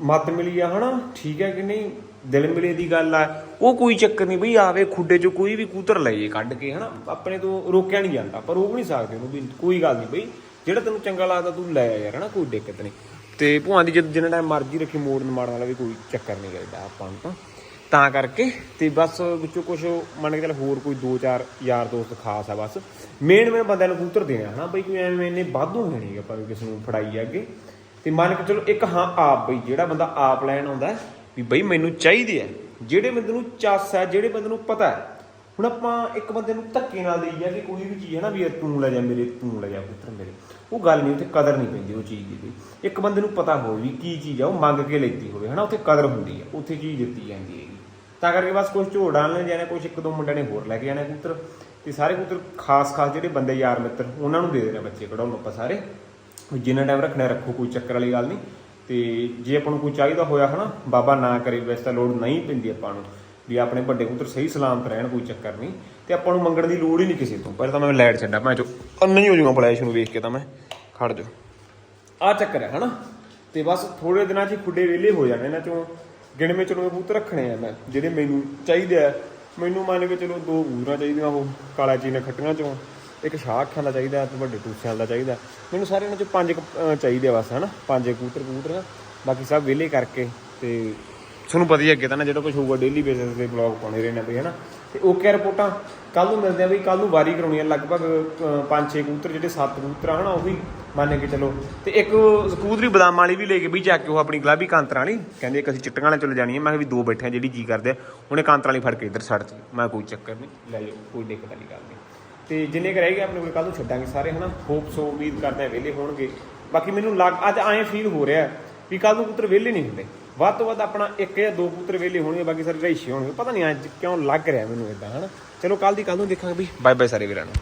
ਮਤ ਮਿਲੀ ਆ, ਹਨਾ? ਠੀਕ ਹੈ ਕਿ ਨਹੀਂ? ਦਿਲ ਮਿਲੇ ਦੀ ਗੱਲ ਆ। ਉਹ ਕੋਈ ਚੱਕਰ ਨਹੀਂ ਬਈ, ਆਵੇ ਖੁੱਡੇ 'ਚੋਂ ਕੋਈ ਵੀ ਕੂਤਰ ਲੈ ਜੇ ਕੱਢ ਕੇ, ਹਨਾ? ਆਪਣੇ ਤੋਂ ਰੋਕਿਆ ਨਹੀਂ ਜਾਂਦਾ ਪਰ ਉਹ ਵੀ ਨਹੀਂ ਸਕਦੇ ਉਹਨੂੰ ਵੀ, ਕੋਈ ਗੱਲ ਨਹੀਂ ਬਈ। ਜਿਹੜਾ ਤੈਨੂੰ ਚੰਗਾ ਲੱਗਦਾ ਤੂੰ ਲੈ ਆ ਯਾਰ, ਹਨਾ? ਕੋਈ ਦਿੱਕਤ ਨਹੀਂ। ਤੇ ਭੂਆ ਦੀ ਜਦ ਜਿੰਨਾ ਟਾਈਮ ਮਰਜ਼ੀ ਰੱਖੀ, ਮੋੜਨ ਮਾਰਨ ਵਾਲਾ ਵੀ ਕੋਈ ਚੱਕਰ ਨਹੀਂ ਕਰਦਾ ਆਪਾਂ ਨੂੰ ਤਾਂ। ਤਾਂ ਕਰਕੇ ਤੇ ਬਸ ਵਿੱਚੋਂ ਕੁਝ ਮੰਨ ਕੇ ਚੱਲ ਹੋਰ ਕੋਈ ਦੋ ਚਾਰ ਯਾਰ ਦੋਸਤ ਖਾਸ ਆ ਬਸ। ਮੇਨ ਮੇਨ ਬੰਦਿਆਂ ਨੂੰ ਕਬੂਤਰ ਦੇਣਾ, ਹਨਾ ਬਈ ਕੋਈ ਐਵੇਂ ਇੰਨੇ ਵਾਧੂ ਹੈ ਨਹੀਂ ਆਪਾਂ ਵੀ ਕਿਸੇ ਨੂੰ ਫੜਾਈ ਅੱਗੇ। ਤੇ ਮੰਨ ਕੇ ਚਲੋ ਇੱਕ ਹਾਂ ਆਪ ਬਈ, ਜਿਹੜਾ ਬੰਦਾ ਆਪ ਲੈਣ ਆਉਂਦਾ ਵੀ ਬਈ ਮੈਨੂੰ ਚਾਹੀਦੇ ਆ, ਜਿਹੜੇ ਬੰਦੇ ਨੂੰ ਚੱਸ ਹੈ ਜਿਹੜੇ ਬੰਦੇ ਨੂੰ ਪਤਾ ਹੈ। ਹੁਣ ਆਪਾਂ ਇੱਕ ਬੰਦੇ ਨੂੰ ਧੱਕੇ ਨਾਲ ਦੇਈਏ ਕਿ ਕੋਈ ਵੀ ਚੀਜ਼ ਹੈ ਨਾ ਵੀ ਤੂੰ ਲੈ ਜਾ ਮੇਰੇ, ਤੂੰ ਲੈ ਜਾ ਪੁੱਤਰ ਮੇਰੇ। ਉਹ ਗੱਲ ਨਹੀਂ, ਉੱਥੇ ਕਦਰ ਨਹੀਂ ਪੈਂਦੀ ਉਹ ਚੀਜ਼ ਦੀ। ਕੋਈ ਇੱਕ ਬੰਦੇ ਨੂੰ ਪਤਾ ਹੋਵੇ ਵੀ ਕੀ ਚੀਜ਼ ਆ, ਉਹ ਮੰਗ ਕੇ ਲੈਤੀ ਹੋਵੇ, ਹਨਾ? ਉੱਥੇ ਕਦਰ ਹੁੰਦੀ ਹੈ ਉੱਥੇ ਚੀਜ਼ ਦਿੱਤੀ ਜਾਂਦੀ ਹੈਗੀ। ਤਾਂ ਕਰਕੇ ਬਸ ਕੁਝ ਝੋੜ ਡਾਲਣੇ ਜਾਣਾ ਕੁਝ ਇੱਕ ਦੋ ਮੁੰਡਿਆਂ ਨੇ ਹੋਰ ਲੈ ਕੇ ਜਾਣੇ ਕਬੂਤਰ। ਤੇ ਸਾਰੇ ਕਬੂਤਰ ਖਾਸ ਖਾਸ ਜਿਹੜੇ ਬੰਦੇ ਯਾਰ ਮਿੱਤਰ, ਉਹਨਾਂ ਨੂੰ ਦੇ ਦੇਣੇ ਬੱਚੇ ਕਢਾਉਣ ਆਪਾਂ ਸਾਰੇ। ਜਿੰਨਾ ਟਾਈਮ ਰੱਖਣਾ ਰੱਖੋ, ਕੋਈ ਚੱਕਰ ਵਾਲੀ ਗੱਲ ਨਹੀਂ। ਤੇ ਜੇ ਆਪਾਂ ਨੂੰ ਕੋਈ ਚਾਹੀਦਾ ਹੋਇਆ, ਹਨਾ? ਬਾਬਾ ਨਾ ਕਰੇ, ਵੈਸੇ ਤਾਂ ਲੋੜ ਨਹੀਂ ਪੈਂਦੀ ਆਪਾਂ ਨੂੰ। ਵੀ ਆਪਣੇ ਵੱਡੇ ਕਬੂਤਰ ਸਹੀ ਸਲਾਮਤ ਰਹਿਣ ਕੋਈ ਚੱਕਰ ਨਹੀਂ। ਤੇ ਆਪਾਂ ਨੂੰ ਮੰਗਣ ਦੀ ਲੋੜ ਹੀ ਨਹੀਂ ਕਿਸੇ ਤੋਂ। ਪਹਿਲਾਂ ਤਾਂ ਮੈਂ ਲਾਈਟ ਛੱਡਾਂ ਮੈਂ ਚੋ ਹੀ ਹੋ ਜਾਊਗਾ ਫਲੈਸ਼ ਨੂੰ ਵੇਖ ਕੇ ਤਾਂ ਮੈਂ। ਖੜ ਜਾ ਆ ਚੱਕਰ ਹੈ, ਹਨਾ? ਤੇ ਬਸ ਥੋੜੇ ਦਿਨਾਂ 'ਚ ਖੁੱਡੇ ਵਿਹਲੇ ਹੋ ਜਾਣੇ ਇਹਨਾਂ ਚੋਂ ਗਿਣਵੇਂ ਚਲੋ ਕਬੂਤਰ ਰੱਖਣੇ ਆ ਮੈਂ, ਜਿਹੜੇ ਮੈਨੂੰ ਚਾਹੀਦੇ ਆ। ਮੈਨੂੰ ਮੰਨ ਕੇ ਚਲੋ ਦੋ ਕਬੂਤਰਾਂ ਚਾਹੀਦੀਆਂ, ਉਹ ਕਾਲਾ ਚੀਨੇ ਖੱਟੀਆਂ ਚੋਂ। ਇੱਕ ਸ਼ਾਹ ਅੱਖਾਂ ਦਾ ਚਾਹੀਦਾ ਤੇ ਵੱਡੇ ਟੂਸਿਆਂ ਦਾ ਚਾਹੀਦਾ। ਮੈਨੂੰ ਸਾਰੇ ਇਹਨਾਂ ਚੋਂ ਪੰਜ ਚਾਹੀਦੇ ਆ ਬਸ, ਹਨਾ? ਪੰਜ ਕਬੂਤਰ ਕਬੂਤਰ ਬਾਕੀ ਸਭ ਵਿਹਲੇ ਕਰਕੇ ਤੇ ਤੁਹਾਨੂੰ ਪਤਾ ਹੀ ਹੈ ਅੱਗੇ ਤਾਂ ਨਾ ਜਿਹੜਾ ਕੁਝ ਹੋਊਗਾ ਡੇਲੀ ਬੇਸਿਸ ਤੇ ਬਲੌਗ ਪਾਉਣੇ ਰਹਿਣੇ ਬਈ ਹਨਾ ਤੇ ਓਕੇ ਰਿਪੋਰਟਾਂ? ਕੱਲ ਨੂੰ ਮਿਲਦੇ ਆ ਬਈ ਕੱਲ ਨੂੰ ਵਾਰੀ ਕਰਾਉਣੀ ਆ ਲਗਭਗ ਅਹ, ਪੰਜ ਛੇ ਕਬੂਤਰ ਜਿਹੜੇ ਸੱਤ ਕਬੂਤਰ ਆ ਹਨਾ ਉਹ ਵੀ ਮੰਨ ਕੇ ਚਲੋ। ਤੇ ਇੱਕ ਕਬੂਤਰੀ ਬਦਾਮ ਵਾਲੀ ਵੀ ਲੈ ਕੇ ਵੀ ਜਾ ਕੇ ਉਹ ਆਪਣੀ ਗੁਲਾਬੀ ਕਾਂਤਰਾਂ ਵਾਲੀ। ਕਹਿੰਦੇ ਇੱਕ ਅਸੀਂ ਚਿੱਟੀਆਂ ਵਾਲੇ ਚਲੇ ਜਾਣੀ ਹੈ ਮੈਂ ਕਿਹਾ ਵੀ ਦੋ ਬੈਠੇ ਆ ਜਿਹੜੀ ਜੀ ਕਰਦੇ ਆ ਉਹਨੇ ਕਾਂਤਰਾਂ ਵਾਲੀ ਫੜ ਕੇ ਇੱਧਰ ਛੱਡ ਤੀ ਮੈਂ ਕੋਈ ਚੱਕਰ ਨਹੀਂ ਲੈ ਜਾਓ ਕੋਈ ਦਿੱਕਤ ਵਾਲੀ ਗੱਲ ਨਹੀਂ। ਤੇ ਜਿੰਨੇ ਕੁ ਰਹਿ ਗਏ ਆਪਣੇ ਕੋਲ ਕੱਲ ਨੂੰ ਛੱਡਾਂਗੇ ਸਾਰੇ ਹਨਾ? ਹੋਪ ਸੋ ਉਮੀਦ ਕਰਦੇ ਆ ਵਿਹਲੇ ਹੋਣਗੇ। ਬਾਕੀ ਮੈਨੂੰ ਲੱਗ ਅੱਜ ਐਂ ਫੀਲ ਹੋ ਰਿਹਾ ਵੀ ਕੱਲ ਨੂੰ ਪੁੱਤਰ ਵਿਹਲੇ ਨਹੀਂ ਹੁੰਦੇ। ਵੱਧ ਤੋਂ ਵੱਧ ਆਪਣਾ ਇੱਕ ਜਾਂ ਦੋ ਪੁੱਤਰ ਵਿਹਲੇ ਹੋਣਗੇ, ਬਾਕੀ ਸਾਰੇ ਰਹੀਸ਼ੇ ਹੋਣਗੇ। ਪਤਾ ਨਹੀਂ ਅੱਜ ਕਿਉਂ ਲੱਗ ਰਿਹਾ ਮੈਨੂੰ ਇਦਾਂ ਹਨਾ? ਚਲੋ ਕੱਲ ਦੀ ਕੱਲ ਨੂੰ ਦੇਖਾਂਗੇ ਵੀ ਬਾਏ ਬਾਏ ਸਾਰੇ ਵੀਰਾਂ ਨੂੰ।